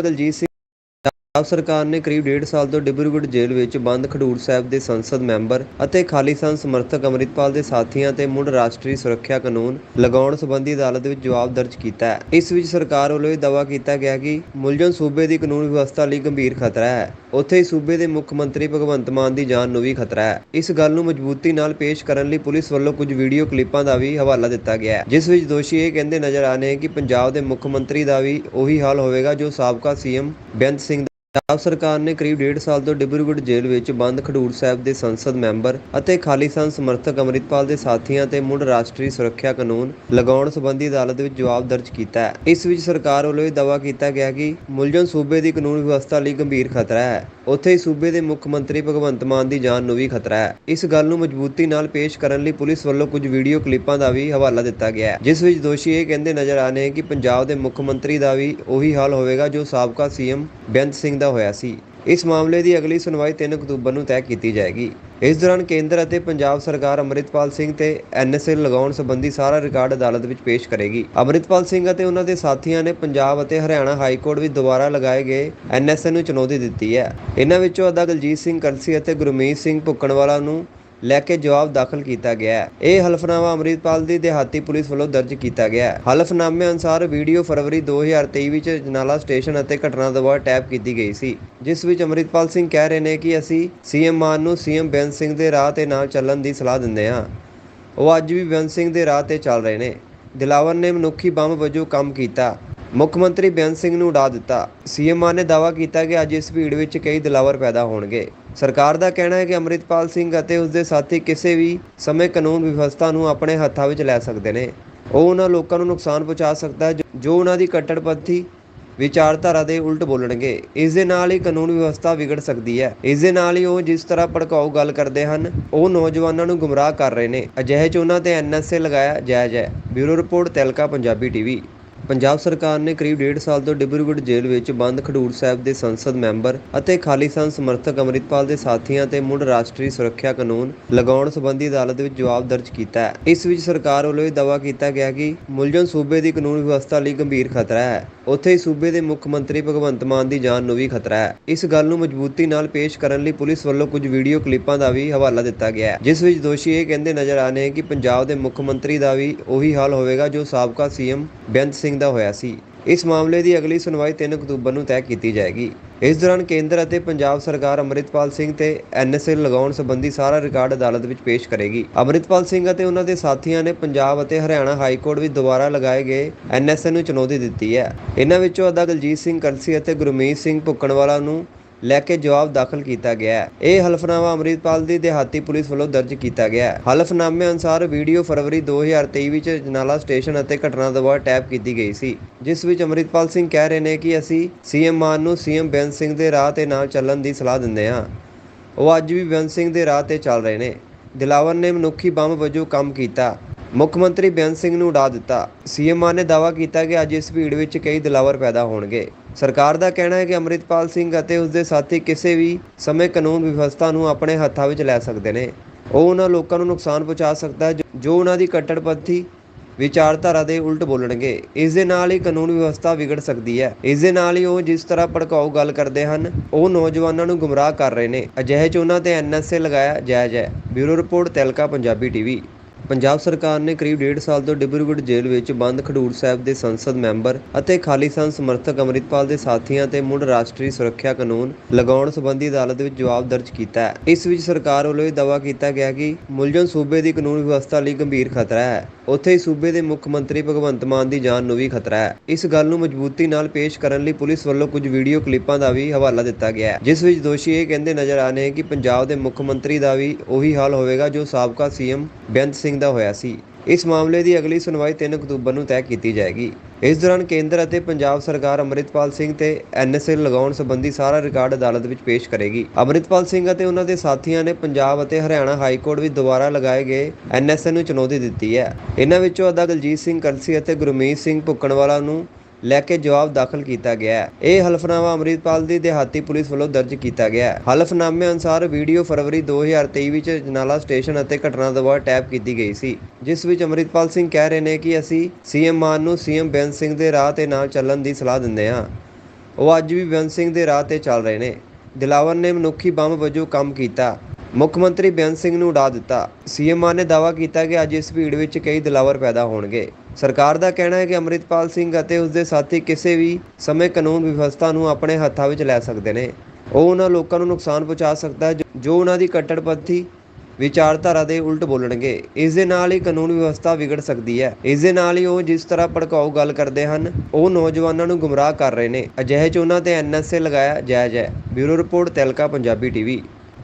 ਗਲਜੀਤ ਸਿੰਘ ਪੰਜਾਬ ਸਰਕਾਰ ਨੇ ਕਰੀਬ ਡੇਢ ਸਾਲ ਤੋਂ ਡਿਬਰੂਗੜ੍ਹ ਜੇਲ੍ਹ ਵਿੱਚ ਬੰਦ ਖਡੂਰ ਸਾਹਿਬ ਦੇ ਸੰਸਦ ਮੈਂਬਰ ਅਤੇ ਖਾਲਿਸਤਾਨ ਸਮਰਥਕ ਅੰਮ੍ਰਿਤਪਾਲ ਦੇ ਸਾਥੀਆਂ ਤੇ ਮੁੜ ਰਾਸ਼ਟਰੀ ਸੁਰੱਖਿਆ ਕਾਨੂੰਨ ਲਗਾਉਣ ਸੰਬੰਧੀ ਅਦਾਲਤ ਵਿੱਚ ਜਵਾਬ ਦਰਜ ਕੀਤਾ ਹੈ। ਇਸ ਵਿੱਚ ਸਰਕਾਰ ਵੱਲੋਂ ਇਹ ਦਾਅਵਾ ਕੀਤਾ ਗਿਆ ਕਿ ਮੁਲਜ਼ਮ ਸੂਬੇ ਦੀ ਕਾਨੂੰਨ ਵਿਵਸਥਾ ਲਈ ਗੰਭੀਰ ਖਤਰਾ ਹੈ। ਉੱਥੇ ਹੀ ਸੂਬੇ ਦੇ ਮੁੱਖ ਮੰਤਰੀ ਭਗਵੰਤ ਮਾਨ ਦੀ ਜਾਨ ਨੂੰ ਵੀ ਖਤਰਾ ਹੈ। ਇਸ ਗੱਲ ਨੂੰ ਮਜ਼ਬੂਤੀ ਨਾਲ ਪੇਸ਼ ਕਰਨ ਲਈ ਪੁਲਿਸ ਵੱਲੋਂ ਕੁਝ ਵੀਡੀਓ ਕਲਿੱਪਾਂ ਦਾ ਵੀ ਹਵਾਲਾ ਦਿੱਤਾ ਗਿਆ ਹੈ, ਜਿਸ ਵਿੱਚ ਦੋਸ਼ੀ ਇਹ ਕਹਿੰਦੇ ਨਜ਼ਰ ਆ ਰਹੇ ਕਿ ਪੰਜਾਬ ਦੇ ਮੁੱਖ ਮੰਤਰੀ ਦਾ ਵੀ ਉਹੀ ਹਾਲ ਹੋਵੇਗਾ ਜੋ ਸਾਬਕਾ ਸੀਐਮ ਬੇਅੰਤ ਸਿੰਘ ਪੰਜਾਬ ਸਰਕਾਰ ਨੇ ਕਰੀਬ ਡੇਢ ਸਾਲ ਤੋਂ ਡਿਬਰੂਗੜ੍ਹ ਜੇਲ੍ਹ ਵਿੱਚ ਬੰਦ ਖਡੂਰ ਸਾਹਿਬ ਦੇ ਸੰਸਦ ਮੈਂਬਰ ਅਤੇ ਖਾਲਿਸਤਾਨ ਸਮਰਥਕ ਅੰਮ੍ਰਿਤਪਾਲ ਦੇ ਸਾਥੀਆਂ ਤੇ ਮੁੜ ਰਾਸ਼ਟਰੀ ਸੁਰੱਖਿਆ ਕਾਨੂੰਨ ਲਗਾਉਣ ਸੰਬੰਧੀ ਅਦਾਲਤ ਵਿੱਚ ਜਵਾਬ ਦਰਜ ਕੀਤਾ ਹੈ। ਇਸ ਵਿੱਚ ਸਰਕਾਰ ਵੱਲੋਂ ਇਹ ਦਾਅਵਾ ਕੀਤਾ ਗਿਆ ਕਿ ਮੁਲਜ਼ਮ ਸੂਬੇ ਦੀ ਕਾਨੂੰਨ ਵਿਵਸਥਾ ਲਈ ਗੰਭੀਰ ਖਤਰਾ ਹੈ। ਉੱਥੇ ਹੀ ਸੂਬੇ ਦੇ ਮੁੱਖ ਮੰਤਰੀ ਭਗਵੰਤ ਮਾਨ ਦੀ ਜਾਨ ਨੂੰ ਵੀ ਖਤਰਾ ਹੈ। ਇਸ ਗੱਲ ਨੂੰ ਮਜ਼ਬੂਤੀ ਨਾਲ ਪੇਸ਼ ਕਰਨ ਲਈ ਪੁਲਿਸ ਵੱਲੋਂ ਕੁਝ ਵੀਡੀਓ ਕਲਿੱਪਾਂ ਦਾ ਵੀ ਹਵਾਲਾ ਦਿੱਤਾ ਗਿਆ ਹੈ, ਜਿਸ ਵਿੱਚ ਦੋਸ਼ੀ ਇਹ ਕਹਿੰਦੇ ਨਜ਼ਰ ਆ ਰਹੇ ਕਿ ਪੰਜਾਬ ਦੇ ਮੁੱਖ ਮੰਤਰੀ ਦਾ ਵੀ ਉਹੀ ਹਾਲ ਹੋਵੇਗਾ ਜੋ ਸਾਬਕਾ ਸੀਐਮ ਬੇਅੰਤ ਸਿੰਘ ਦਾ ਹੋਇਆ ਸੀ। ਇਸ ਮਾਮਲੇ ਦੀ ਅਗਲੀ ਸੁਣਵਾਈ 3 ਅਕਤੂਬਰ ਨੂੰ ਤੈਅ ਕੀਤੀ ਜਾਏਗੀ। ਇਸ ਦੌਰਾਨ ਕੇਂਦਰ ਅਤੇ ਪੰਜਾਬ ਸਰਕਾਰ ਅੰਮ੍ਰਿਤਪਾਲ ਸਿੰਘ ਤੇ ਐਨਐਸਏ ਲਗਾਉਣ ਸੰਬੰਧੀ ਸਾਰਾ ਰਿਕਾਰਡ ਅਦਾਲਤ ਵਿੱਚ ਪੇਸ਼ ਕਰੇਗੀ। ਅੰਮ੍ਰਿਤਪਾਲ ਸਿੰਘ ਅਤੇ ਉਹਨਾਂ ਦੇ ਸਾਥੀਆਂ ਨੇ ਪੰਜਾਬ ਅਤੇ ਹਰਿਆਣਾ ਹਾਈ ਕੋਰਟ ਵਿੱਚ ਦੁਬਾਰਾ ਲਗਾਏ ਗਏ ਐਨਐਸਏ ਨੂੰ ਚੁਣੌਤੀ ਦਿੱਤੀ ਹੈ। ਇਹਨਾਂ ਵਿੱਚੋਂ ਅਦਾ ਦਲਜੀਤ ਸਿੰਘ ਕਲਸੀ ਅਤੇ ਗੁਰਮੀਤ ਸਿੰਘ ਭੁੱਕਣਵਾਲਾ ਨੂੰ ਲੈ ਕੇ ਜਵਾਬ ਦਾਖਲ ਕੀਤਾ ਗਿਆ ਹੈ। ਇਹ ਹਲਫਨਾਮਾ ਅੰਮ੍ਰਿਤਪਾਲ ਦੀ ਦਿਹਾਤੀ ਪੁਲਿਸ ਵੱਲੋਂ ਦਰਜ ਕੀਤਾ ਗਿਆ ਹੈ। ਹਲਫਨਾਮੇ ਅਨੁਸਾਰ ਵੀਡੀਓ ਫਰਵਰੀ 2023 ਵਿੱਚ ਜਨਾਲਾ ਸਟੇਸ਼ਨ ਅਤੇ ਘਟਨਾ ਦੁਆਰਾ ਟੈਪ ਕੀਤੀ ਗਈ ਸੀ, ਜਿਸ ਵਿੱਚ ਅੰਮ੍ਰਿਤਪਾਲ ਸਿੰਘ ਕਹਿ ਰਹੇ ਨੇ ਕਿ ਅਸੀਂ ਸੀਐਮ ਮਾਨ ਨੂੰ ਸੀਐਮ ਬੇਅੰਤ ਸਿੰਘ ਦੇ ਰਾਹ ਤੇ ਨਾਲ ਚੱਲਣ ਦੀ ਸਲਾਹ ਦਿੰਦੇ ਹਾਂ। ਉਹ ਅੱਜ ਵੀ ਬੇਅੰਤ ਸਿੰਘ ਦੇ ਰਾਹ ਤੇ ਚੱਲ ਰਹੇ ਨੇ। ਦਿਲਾਵਰ ਨੇ ਮਨੁੱਖੀ ਬੰਬ ਵਜੋਂ ਕੰਮ ਕੀਤਾ। ਮੁੱਖ ਮੰਤਰੀ ਬੇਅੰਤ ਸਿੰਘ ਨੂੰ ਉਡਾ ਦਿੱਤਾ। ਸੀਐਮ ਮਾਨ ਨੇ ਦਾਅਵਾ ਕੀਤਾ ਕਿ ਅੱਜ ਇਸ ਭੀੜ ਵਿੱਚ ਕਈ ਦਿਲਾਵਰ ਪੈਦਾ ਹੋਣਗੇ। ਸਰਕਾਰ ਦਾ ਕਹਿਣਾ ਹੈ ਕਿ ਅੰਮ੍ਰਿਤਪਾਲ ਸਿੰਘ ਅਤੇ ਉਸ ਦੇ ਸਾਥੀ ਕਿਸੇ ਵੀ ਸਮੇਂ ਕਾਨੂੰਨ ਵਿਵਸਥਾ ਨੂੰ ਆਪਣੇ ਹੱਥਾਂ ਵਿੱਚ ਲੈ ਸਕਦੇ ਨੇ। ਉਹ ਉਹਨਾਂ ਲੋਕਾਂ ਨੂੰ ਨੁਕਸਾਨ ਪਹੁੰਚਾ ਸਕਦਾ ਹੈ, ਜੋ- ਉਹਨਾਂ ਦੀ ਕੱਟੜਪੰਥੀ ਵਿਚਾਰਧਾਰਾ ਦੇ ਉਲਟ ਬੋਲਣਗੇ। ਇਸ ਦੇ ਨਾਲ ਹੀ ਕਾਨੂੰਨ ਵਿਵਸਥਾ ਵਿਗੜ ਸਕਦੀ ਹੈ। ਇਸ ਦੇ ਨਾਲ ਹੀ ਉਹ ਜਿਸ ਤਰ੍ਹਾਂ ਭੜਕਾਊ ਗੱਲ ਕਰਦੇ ਹਨ, ਉਹ ਨੌਜਵਾਨਾਂ ਨੂੰ ਗੁੰਮਰਾਹ ਕਰ ਰਹੇ ਨੇ। ਅਜਿਹੇ ਚ ਉਹਨਾਂ ਤੇ ਐਨਐਸਏ ਲਗਾਇਆ ਜਾਇਜ਼ ਹੈ। Bureau report Tehelka, Punjabi TV. Punjab ਸਰਕਾਰ ਨੇ ਕਰੀਬ ਡੇਢ ਸਾਲ ਤੋਂ ਡਿਬਰੂਗੜ੍ਹ ਜੇਲ੍ਹ ਵਿੱਚ ਬੰਦ ਖਡੂਰ ਸਾਹਿਬ ਦੇ ਸੰਸਦ ਮੈਂਬਰ ਅਤੇ ਖਾਲਿਸਤਾਨ ਸਮਰਥਕ ਅੰਮ੍ਰਿਤਪਾਲ ਦੇ ਸਾਥੀਆਂ ਤੇ ਮੁੜ ਰਾਸ਼ਟਰੀ ਸੁਰੱਖਿਆ ਕਾਨੂੰਨ ਲਗਾਉਣ ਸੰਬੰਧੀ ਅਦਾਲਤ ਵਿੱਚ ਜਵਾਬ ਦਰਜ ਕੀਤਾ ਹੈ। ਇਸ ਵਿੱਚ ਸਰਕਾਰ ਵੱਲੋਂ ਇਹ ਦਾਅਵਾ ਕੀਤਾ ਗਿਆ ਕਿ ਮੁਲਜ਼ਮ ਸੂਬੇ ਦੀ ਕਾਨੂੰਨ ਵਿਵਸਥਾ ਲਈ ਗੰਭੀਰ ਖਤਰਾ ਹੈ। ਉੱਥੇ ਹੀ ਸੂਬੇ ਦੇ ਮੁੱਖ ਮੰਤਰੀ ਭਗਵੰਤ ਮਾਨ ਦੀ ਜਾਨ ਨੂੰ ਵੀ ਖਤਰਾ ਹੈ। ਇਸ ਗੱਲ ਨੂੰ ਮਜ਼ਬੂਤੀ ਨਾਲ ਪੇਸ਼ ਕਰਨ ਲਈ ਪੁਲਿਸ ਵੱਲੋਂ ਕੁਝ ਵੀਡੀਓ ਕਲਿੱਪਾਂ ਦਾ ਵੀ ਹਵਾਲਾ ਦਿੱਤਾ ਗਿਆ ਹੈ, ਜਿਸ ਵਿੱਚ ਦੋਸ਼ੀ ਇਹ ਕਹਿੰਦੇ ਨਜ਼ਰ ਆ ਰਹੇ ਕਿ ਪੰਜਾਬ ਦੇ ਮੁੱਖ ਮੰਤਰੀ ਦਾ ਵੀ ਉਹੀ ਹਾਲ ਹੋਵੇਗਾ ਜੋ ਸਾਬਕਾ ਸੀਐਮ ਬੇਅੰਤ ਸਿੰਘ ਦਾ ਹੋਇਆ ਸੀ। ਇਸ ਮਾਮਲੇ ਦੀ ਅਗਲੀ ਸੁਣਵਾਈ 3 ਅਕਤੂਬਰ ਨੂੰ ਤੈਅ ਕੀਤੀ ਜਾਏਗੀ। ਇਸ ਦੌਰਾਨ ਕੇਂਦਰ ਅਤੇ ਪੰਜਾਬ ਸਰਕਾਰ ਅੰਮ੍ਰਿਤਪਾਲ ਸਿੰਘ ਤੇ ਐਨਐਸਏ ਲਗਾਉਣ ਸੰਬੰਧੀ ਸਾਰਾ ਰਿਕਾਰਡ ਅਦਾਲਤ ਵਿੱਚ ਪੇਸ਼ ਕਰੇਗੀ। ਅੰਮ੍ਰਿਤਪਾਲ ਸਿੰਘ ਅਤੇ ਉਹਨਾਂ ਦੇ ਸਾਥੀਆਂ ਨੇ ਪੰਜਾਬ ਅਤੇ ਹਰਿਆਣਾ ਹਾਈ ਕੋਰਟ ਵਿੱਚ ਦੁਬਾਰਾ ਲਗਾਏ ਗਏ ਐਨਐਸਏ ਨੂੰ ਚੁਣੌਤੀ ਦਿੱਤੀ ਹੈ। ਇਹਨਾਂ ਵਿੱਚੋਂ ਅਦਾ ਦਲਜੀਤ ਸਿੰਘ ਕਲਸੀ ਅਤੇ ਗੁਰਮੀਤ ਸਿੰਘ ਭੁੱਕਣਵਾਲਾ ਨੂੰ ਲੈ ਕੇ ਜਵਾਬ ਦਾਖਲ ਕੀਤਾ ਗਿਆ ਹੈ। ਇਹ ਹਲਫਨਾਮਾ ਅੰਮ੍ਰਿਤਪਾਲ ਦੀ ਦਿਹਾਤੀ ਪੁਲਿਸ ਵੱਲੋਂ ਦਰਜ ਕੀਤਾ ਗਿਆ ਹੈ। ਹਲਫਨਾਮੇ ਅਨੁਸਾਰ ਵੀਡੀਓ ਫਰਵਰੀ 2023 ਵਿੱਚ ਜਨਾਲਾ ਸਟੇਸ਼ਨ ਅਤੇ ਘਟਨਾ ਦੁਆਰਾ ਟੈਪ ਕੀਤੀ ਗਈ ਸੀ, ਜਿਸ ਵਿੱਚ ਅੰਮ੍ਰਿਤਪਾਲ ਸਿੰਘ ਕਹਿ ਰਹੇ ਨੇ ਕਿ ਅਸੀਂ ਸੀਐਮ ਮਾਨ ਨੂੰ ਸੀਐਮ ਬੇਅੰਤ ਸਿੰਘ ਦੇ ਰਾਹ ਤੇ ਨਾਲ ਚੱਲਣ ਦੀ ਸਲਾਹ ਦਿੰਦੇ ਹਾਂ। ਉਹ ਅੱਜ ਵੀ ਬੇਅੰਤ ਸਿੰਘ ਦੇ ਰਾਹ ਤੇ ਚੱਲ ਰਹੇ ਨੇ। ਦਿਲਾਵਰ ਨੇ ਮਨੁੱਖੀ ਬੰਬ ਵਜੋਂ ਕੰਮ ਕੀਤਾ। ਮੁੱਖ ਮੰਤਰੀ ਬੇਅੰਤ ਸਿੰਘ ਨੂੰ ਉਡਾ ਦਿੱਤਾ। ਸੀਐਮ ਮਾਨ ਨੇ ਦਾਅਵਾ ਕੀਤਾ ਕਿ ਅੱਜ ਇਸ ਭੀੜ ਵਿੱਚ ਕਈ ਦਿਲਾਵਰ ਪੈਦਾ ਹੋਣਗੇ। ਸਰਕਾਰ ਦਾ ਕਹਿਣਾ ਹੈ ਕਿ ਅੰਮ੍ਰਿਤਪਾਲ ਸਿੰਘ ਅਤੇ ਉਸ ਦੇ ਸਾਥੀ ਕਿਸੇ ਵੀ ਸਮੇਂ ਕਾਨੂੰਨ ਵਿਵਸਥਾ ਨੂੰ ਆਪਣੇ ਹੱਥਾਂ ਵਿੱਚ ਲੈ ਸਕਦੇ ਨੇ। ਉਹ ਉਹਨਾਂ ਲੋਕਾਂ ਨੂੰ ਨੁਕਸਾਨ ਪਹੁੰਚਾ ਸਕਦਾ ਹੈ, ਜੋ- ਜੋ ਉਹਨਾਂ ਦੀ ਕੱਟੜਪੰਥੀ ਵਿਚਾਰਧਾਰਾ ਦੇ ਉਲਟ ਬੋਲਣਗੇ। ਇਸ ਦੇ ਨਾਲ ਹੀ ਕਾਨੂੰਨ ਵਿਵਸਥਾ ਵਿਗੜ ਸਕਦੀ ਹੈ। ਇਸ ਦੇ ਨਾਲ ਹੀ ਉਹ ਜਿਸ ਤਰ੍ਹਾਂ ਭੜਕਾਊ ਗੱਲ ਕਰਦੇ ਹਨ, ਉਹ ਨੌਜਵਾਨਾਂ ਨੂੰ ਗੁੰਮਰਾਹ ਕਰ ਰਹੇ ਨੇ। ਅਜਿਹੇ ਚ ਉਹਨਾਂ ਤੇ ਐਨਐਸਏ ਲਗਾਇਆ ਜਾਇਜ਼ ਹੈ। Bureau report Tehelka, Punjabi TV. Punjab ਸਰਕਾਰ ਨੇ ਕਰੀਬ ਡੇਢ ਸਾਲ ਤੋਂ ਡਿਬਰੂਗੜ੍ਹ ਜੇਲ੍ਹ ਵਿੱਚ ਬੰਦ ਖਡੂਰ ਸਾਹਿਬ ਦੇ ਸੰਸਦ ਮੈਂਬਰ ਅਤੇ ਖਾਲਿਸਤਾਨ ਸਮਰਥਕ ਅੰਮ੍ਰਿਤਪਾਲ ਦੇ ਸਾਥੀਆਂ ਤੇ ਮੁੜ ਰਾਸ਼ਟਰੀ ਸੁਰੱਖਿਆ ਕਾਨੂੰਨ ਲਗਾਉਣ ਸੰਬੰਧੀ ਅਦਾਲਤ ਵਿੱਚ ਜਵਾਬ ਦਰਜ ਕੀਤਾ ਹੈ। ਇਸ ਵਿੱਚ ਸਰਕਾਰ ਵੱਲੋਂ ਇਹ ਦਾਅਵਾ ਕੀਤਾ ਗਿਆ ਕਿ ਮੁਲਜ਼ਮ ਸੂਬੇ ਦੀ ਕਾਨੂੰਨ ਵਿਵਸਥਾ ਲਈ ਗੰਭੀਰ ਖਤਰਾ ਹੈ। ਉੱਥੇ ਹੀ ਸੂਬੇ ਦੇ ਮੁੱਖ ਮੰਤਰੀ ਭਗਵੰਤ ਮਾਨ ਦੀ ਜਾਨ ਨੂੰ ਵੀ ਖਤਰਾ ਹੈ। ਇਸ ਗੱਲ ਨੂੰ ਮਜ਼ਬੂਤੀ ਨਾਲ ਪੇਸ਼ ਕਰਨ ਲਈ ਪੁਲਿਸ ਵੱਲੋਂ ਕੁਝ ਵੀਡੀਓ ਕਲਿੱਪਾਂ ਦਾ ਵੀ ਹਵਾਲਾ ਦਿੱਤਾ ਗਿਆ ਹੈ, ਜਿਸ ਵਿੱਚ ਦੋਸ਼ੀ ਇਹ ਕਹਿੰਦੇ ਨਜ਼ਰ ਆ ਰਹੇ ਕਿ ਪੰਜਾਬ ਦੇ ਮੁੱਖ ਮੰਤਰੀ ਦਾ ਵੀ ਉਹੀ ਹਾਲ ਹੋਵੇਗਾ ਜੋ ਸਾਬਕਾ ਸੀਐਮ ਬੇਅੰਤ ਸਿੰਘ ਦਾ ਹੋਇਆ ਸੀ। ਇਸ ਮਾਮਲੇ ਦੀ ਅਗਲੀ ਸੁਣਵਾਈ 3 ਅਕਤੂਬਰ ਨੂੰ ਤੈਅ ਕੀਤੀ ਜਾਏਗੀ। ਇਸ ਦੌਰਾਨ ਕੇਂਦਰ ਅਤੇ ਪੰਜਾਬ ਸਰਕਾਰ ਅੰਮ੍ਰਿਤਪਾਲ ਸਿੰਘ ਤੇ ਐਨਐਸਏ ਲਗਾਉਣ ਸੰਬੰਧੀ ਸਾਰਾ ਰਿਕਾਰਡ ਅਦਾਲਤ ਵਿੱਚ ਪੇਸ਼ ਕਰੇਗੀ। ਅੰਮ੍ਰਿਤਪਾਲ ਸਿੰਘ ਅਤੇ ਉਹਨਾਂ ਦੇ ਸਾਥੀਆਂ ਨੇ ਪੰਜਾਬ ਅਤੇ ਹਰਿਆਣਾ ਹਾਈ ਕੋਰਟ ਵਿੱਚ ਦੁਬਾਰਾ ਲਗਾਏ ਗਏ ਐਨਐਸਏ ਨੂੰ ਚੁਣੌਤੀ ਦਿੱਤੀ ਹੈ। ਇਹਨਾਂ ਵਿੱਚੋਂ ਅਦਾ ਦਲਜੀਤ ਸਿੰਘ ਕਲਸੀ ਅਤੇ ਗੁਰਮੀਤ ਸਿੰਘ ਭੁੱਕਣਵਾਲਾ ਨੂੰ ਲੈ ਕੇ ਜਵਾਬ ਦਾਖਲ ਕੀਤਾ ਗਿਆ ਹੈ। ਇਹ ਹਲਫਨਾਮਾ ਅੰਮ੍ਰਿਤਪਾਲ ਦੀ ਦਿਹਾਤੀ ਪੁਲਿਸ ਵੱਲੋਂ ਦਰਜ ਕੀਤਾ ਗਿਆ ਹੈ। ਹਲਫਨਾਮੇ ਅਨੁਸਾਰ ਵੀਡੀਓ ਫਰਵਰੀ 2023 ਵਿੱਚ ਜਨਾਲਾ ਸਟੇਸ਼ਨ ਅਤੇ ਘਟਨਾ ਦੁਆਰਾ ਟੈਪ ਕੀਤੀ ਗਈ ਸੀ, ਜਿਸ ਵਿੱਚ ਅੰਮ੍ਰਿਤਪਾਲ ਸਿੰਘ ਕਹਿ ਰਹੇ ਨੇ ਕਿ ਅਸੀਂ ਸੀਐਮ ਮਾਨ ਨੂੰ ਸੀਐਮ ਬੇਅੰਤ ਸਿੰਘ ਦੇ ਰਾਹ ਤੇ ਨਾਲ ਚੱਲਣ ਦੀ ਸਲਾਹ ਦਿੰਦੇ ਹਾਂ। ਉਹ ਅੱਜ ਵੀ ਬੇਅੰਤ ਸਿੰਘ ਦੇ ਰਾਹ ਤੇ ਚੱਲ ਰਹੇ ਨੇ। ਦਿਲਾਵਰ ਨੇ ਮਨੁੱਖੀ ਬੰਬ ਵਜੋਂ ਕੰਮ ਕੀਤਾ। ਮੁੱਖ ਮੰਤਰੀ ਬੇਅੰਤ ਸਿੰਘ ਨੂੰ ਉਡਾ ਦਿੱਤਾ। ਸੀਐਮ ਮਾਨ ਨੇ ਦਾਅਵਾ ਕੀਤਾ ਕਿ ਅੱਜ ਇਸ ਭੀੜ ਵਿੱਚ ਕਈ ਦਿਲਾਵਰ ਪੈਦਾ ਹੋਣਗੇ। ਸਰਕਾਰ ਦਾ ਕਹਿਣਾ ਹੈ ਕਿ ਅੰਮ੍ਰਿਤਪਾਲ ਸਿੰਘ ਅਤੇ ਉਸ ਦੇ ਸਾਥੀ ਕਿਸੇ ਵੀ ਸਮੇਂ ਕਾਨੂੰਨ ਵਿਵਸਥਾ ਨੂੰ ਆਪਣੇ ਹੱਥਾਂ ਵਿੱਚ ਲੈ ਸਕਦੇ ਨੇ। ਉਹ ਉਹਨਾਂ ਲੋਕਾਂ ਨੂੰ ਨੁਕਸਾਨ ਪਹੁੰਚਾ ਸਕਦਾ ਹੈ, ਜੋ- ਉਹਨਾਂ ਦੀ ਕੱਟੜਪੰਥੀ ਵਿਚਾਰਧਾਰਾ ਦੇ ਉਲਟ ਬੋਲਣਗੇ। ਇਸ ਦੇ ਨਾਲ ਹੀ ਕਾਨੂੰਨ ਵਿਵਸਥਾ ਵਿਗੜ ਸਕਦੀ ਹੈ। ਇਸ ਦੇ ਨਾਲ ਹੀ ਉਹ ਜਿਸ ਤਰ੍ਹਾਂ ਭੜਕਾਊ ਗੱਲ ਕਰਦੇ ਹਨ, ਉਹ ਨੌਜਵਾਨਾਂ ਨੂੰ ਗੁੰਮਰਾਹ ਕਰ ਰਹੇ ਨੇ। ਅਜਿਹੇ ਚ ਉਹਨਾਂ ਤੇ ਐਨਐਸਏ ਲਗਾਇਆ ਜਾਇਜ਼ ਹੈ। Bureau report Tehelka, Punjabi TV.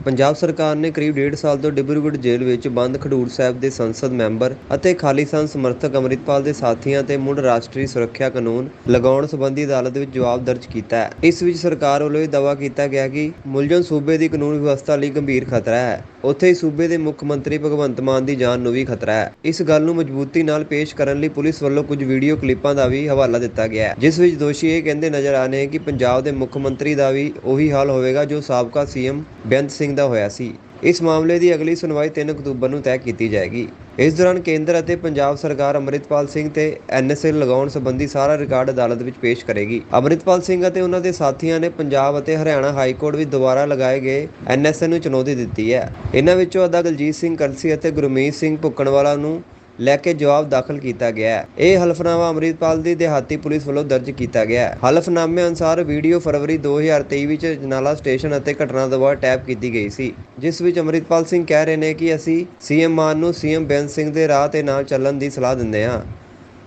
Punjab ਸਰਕਾਰ ਨੇ ਕਰੀਬ 1.5 ਸਾਲ ਤੋਂ ਡਿਬਰੂਗੜ੍ਹ ਜੇਲ੍ਹ ਵਿੱਚ ਬੰਦ ਖਡੂਰ ਸਾਹਿਬ ਦੇ ਸੰਸਦ ਮੈਂਬਰ ਅਤੇ ਖਾਲਿਸਤਾਨ ਸਮਰਥਕ ਅੰਮ੍ਰਿਤਪਾਲ ਦੇ ਸਾਥੀਆਂ ਤੇ ਮੁੜ ਰਾਸ਼ਟਰੀ ਸੁਰੱਖਿਆ ਕਾਨੂੰਨ ਲਗਾਉਣ ਸੰਬੰਧੀ ਅਦਾਲਤ ਵਿੱਚ ਜਵਾਬ ਦਰਜ ਕੀਤਾ ਹੈ। ਇਸ ਵਿੱਚ ਸਰਕਾਰ ਵੱਲੋਂ ਇਹ ਦਾਅਵਾ ਕੀਤਾ ਗਿਆ ਕਿ ਮੁਲਜ਼ਮ ਸੂਬੇ ਦੀ ਕਾਨੂੰਨ ਵਿਵਸਥਾ ਲਈ ਗੰਭੀਰ ਖਤਰਾ ਹੈ। ਉੱਥੇ ਹੀ ਸੂਬੇ ਦੇ ਮੁੱਖ ਮੰਤਰੀ ਭਗਵੰਤ ਮਾਨ ਦੀ ਜਾਨ ਨੂੰ ਵੀ ਖਤਰਾ ਹੈ। ਇਸ ਗੱਲ ਨੂੰ ਮਜ਼ਬੂਤੀ ਨਾਲ ਪੇਸ਼ ਕਰਨ ਲਈ ਪੁਲਿਸ ਵੱਲੋਂ ਕੁਝ ਵੀਡੀਓ ਕਲਿੱਪਾਂ ਦਾ ਵੀ ਹਵਾਲਾ ਦਿੱਤਾ ਗਿਆ ਜਿਸ ਵਿੱਚ ਦੋਸ਼ੀ ਇਹ ਕਹਿੰਦੇ ਨਜ਼ਰ ਆ ਰਹੇ ਕਿ ਪੰਜਾਬ ਦੇ ਮੁੱਖ ਮੰਤਰੀ ਦਾ ਵੀ ਉਹੀ ਹਾਲ ਹੋਵੇਗਾ ਜੋ ਸਾਬਕਾ ਸੀਐਮ ਬੇਅੰਤ ਸਿੰਘ ਦਾ ਹੋਇਆ ਸੀ। ਇਸ ਮਾਮਲੇ ਦੀ ਅਗਲੀ ਸੁਣਵਾਈ 3 ਅਕਤੂਬਰ ਨੂੰ ਤੈਅ ਕੀਤੀ ਜਾਏਗੀ। ਇਸ ਦੌਰਾਨ ਕੇਂਦਰ ਅਤੇ ਪੰਜਾਬ ਸਰਕਾਰ ਅੰਮ੍ਰਿਤਪਾਲ ਸਿੰਘ ਤੇ ਐਨਐਸਏ ਲਗਾਉਣ ਸੰਬੰਧੀ ਸਾਰਾ ਰਿਕਾਰਡ ਅਦਾਲਤ ਵਿੱਚ ਪੇਸ਼ ਕਰੇਗੀ। ਅੰਮ੍ਰਿਤਪਾਲ ਸਿੰਘ ਅਤੇ ਉਹਨਾਂ ਦੇ ਸਾਥੀਆਂ ਨੇ ਪੰਜਾਬ ਅਤੇ ਹਰਿਆਣਾ ਹਾਈ ਕੋਰਟ ਵਿੱਚ ਦੁਬਾਰਾ ਲਗਾਏ ਗਏ ਐਨਐਸਏ ਨੂੰ ਚੁਣੌਤੀ ਦਿੱਤੀ ਹੈ। ਇਹਨਾਂ ਵਿੱਚੋਂ ਅਦਾ ਦਲਜੀਤ ਸਿੰਘ ਕਲਸੀ ਅਤੇ ਗੁਰਮੀਤ ਸਿੰਘ ਭੁੱਕਣਵਾਲਾ ਨੂੰ ਲੈ ਕੇ ਜਵਾਬ ਦਾਖਲ ਕੀਤਾ ਗਿਆ ਹੈ। ਇਹ ਹਲਫਨਾਮਾ ਅੰਮ੍ਰਿਤਪਾਲ ਦੀ ਦਿਹਾਤੀ ਪੁਲਿਸ ਵੱਲੋਂ ਦਰਜ ਕੀਤਾ ਗਿਆ ਹੈ। ਹਲਫਨਾਮੇ ਅਨੁਸਾਰ ਵੀਡੀਓ ਫਰਵਰੀ 2023 ਵਿੱਚ ਜਨਾਲਾ ਸਟੇਸ਼ਨ ਅਤੇ ਘਟਨਾ ਦੁਆਰਾ ਟੈਪ ਕੀਤੀ ਗਈ ਸੀ, ਜਿਸ ਵਿੱਚ ਅੰਮ੍ਰਿਤਪਾਲ ਸਿੰਘ ਕਹਿ ਰਹੇ ਨੇ ਕਿ ਅਸੀਂ ਸੀਐਮ ਮਾਨ ਨੂੰ ਸੀਐਮ ਬੇਅੰਤ ਸਿੰਘ ਦੇ ਰਾਹ ਤੇ ਨਾਲ ਚੱਲਣ ਦੀ ਸਲਾਹ ਦਿੰਦੇ ਹਾਂ।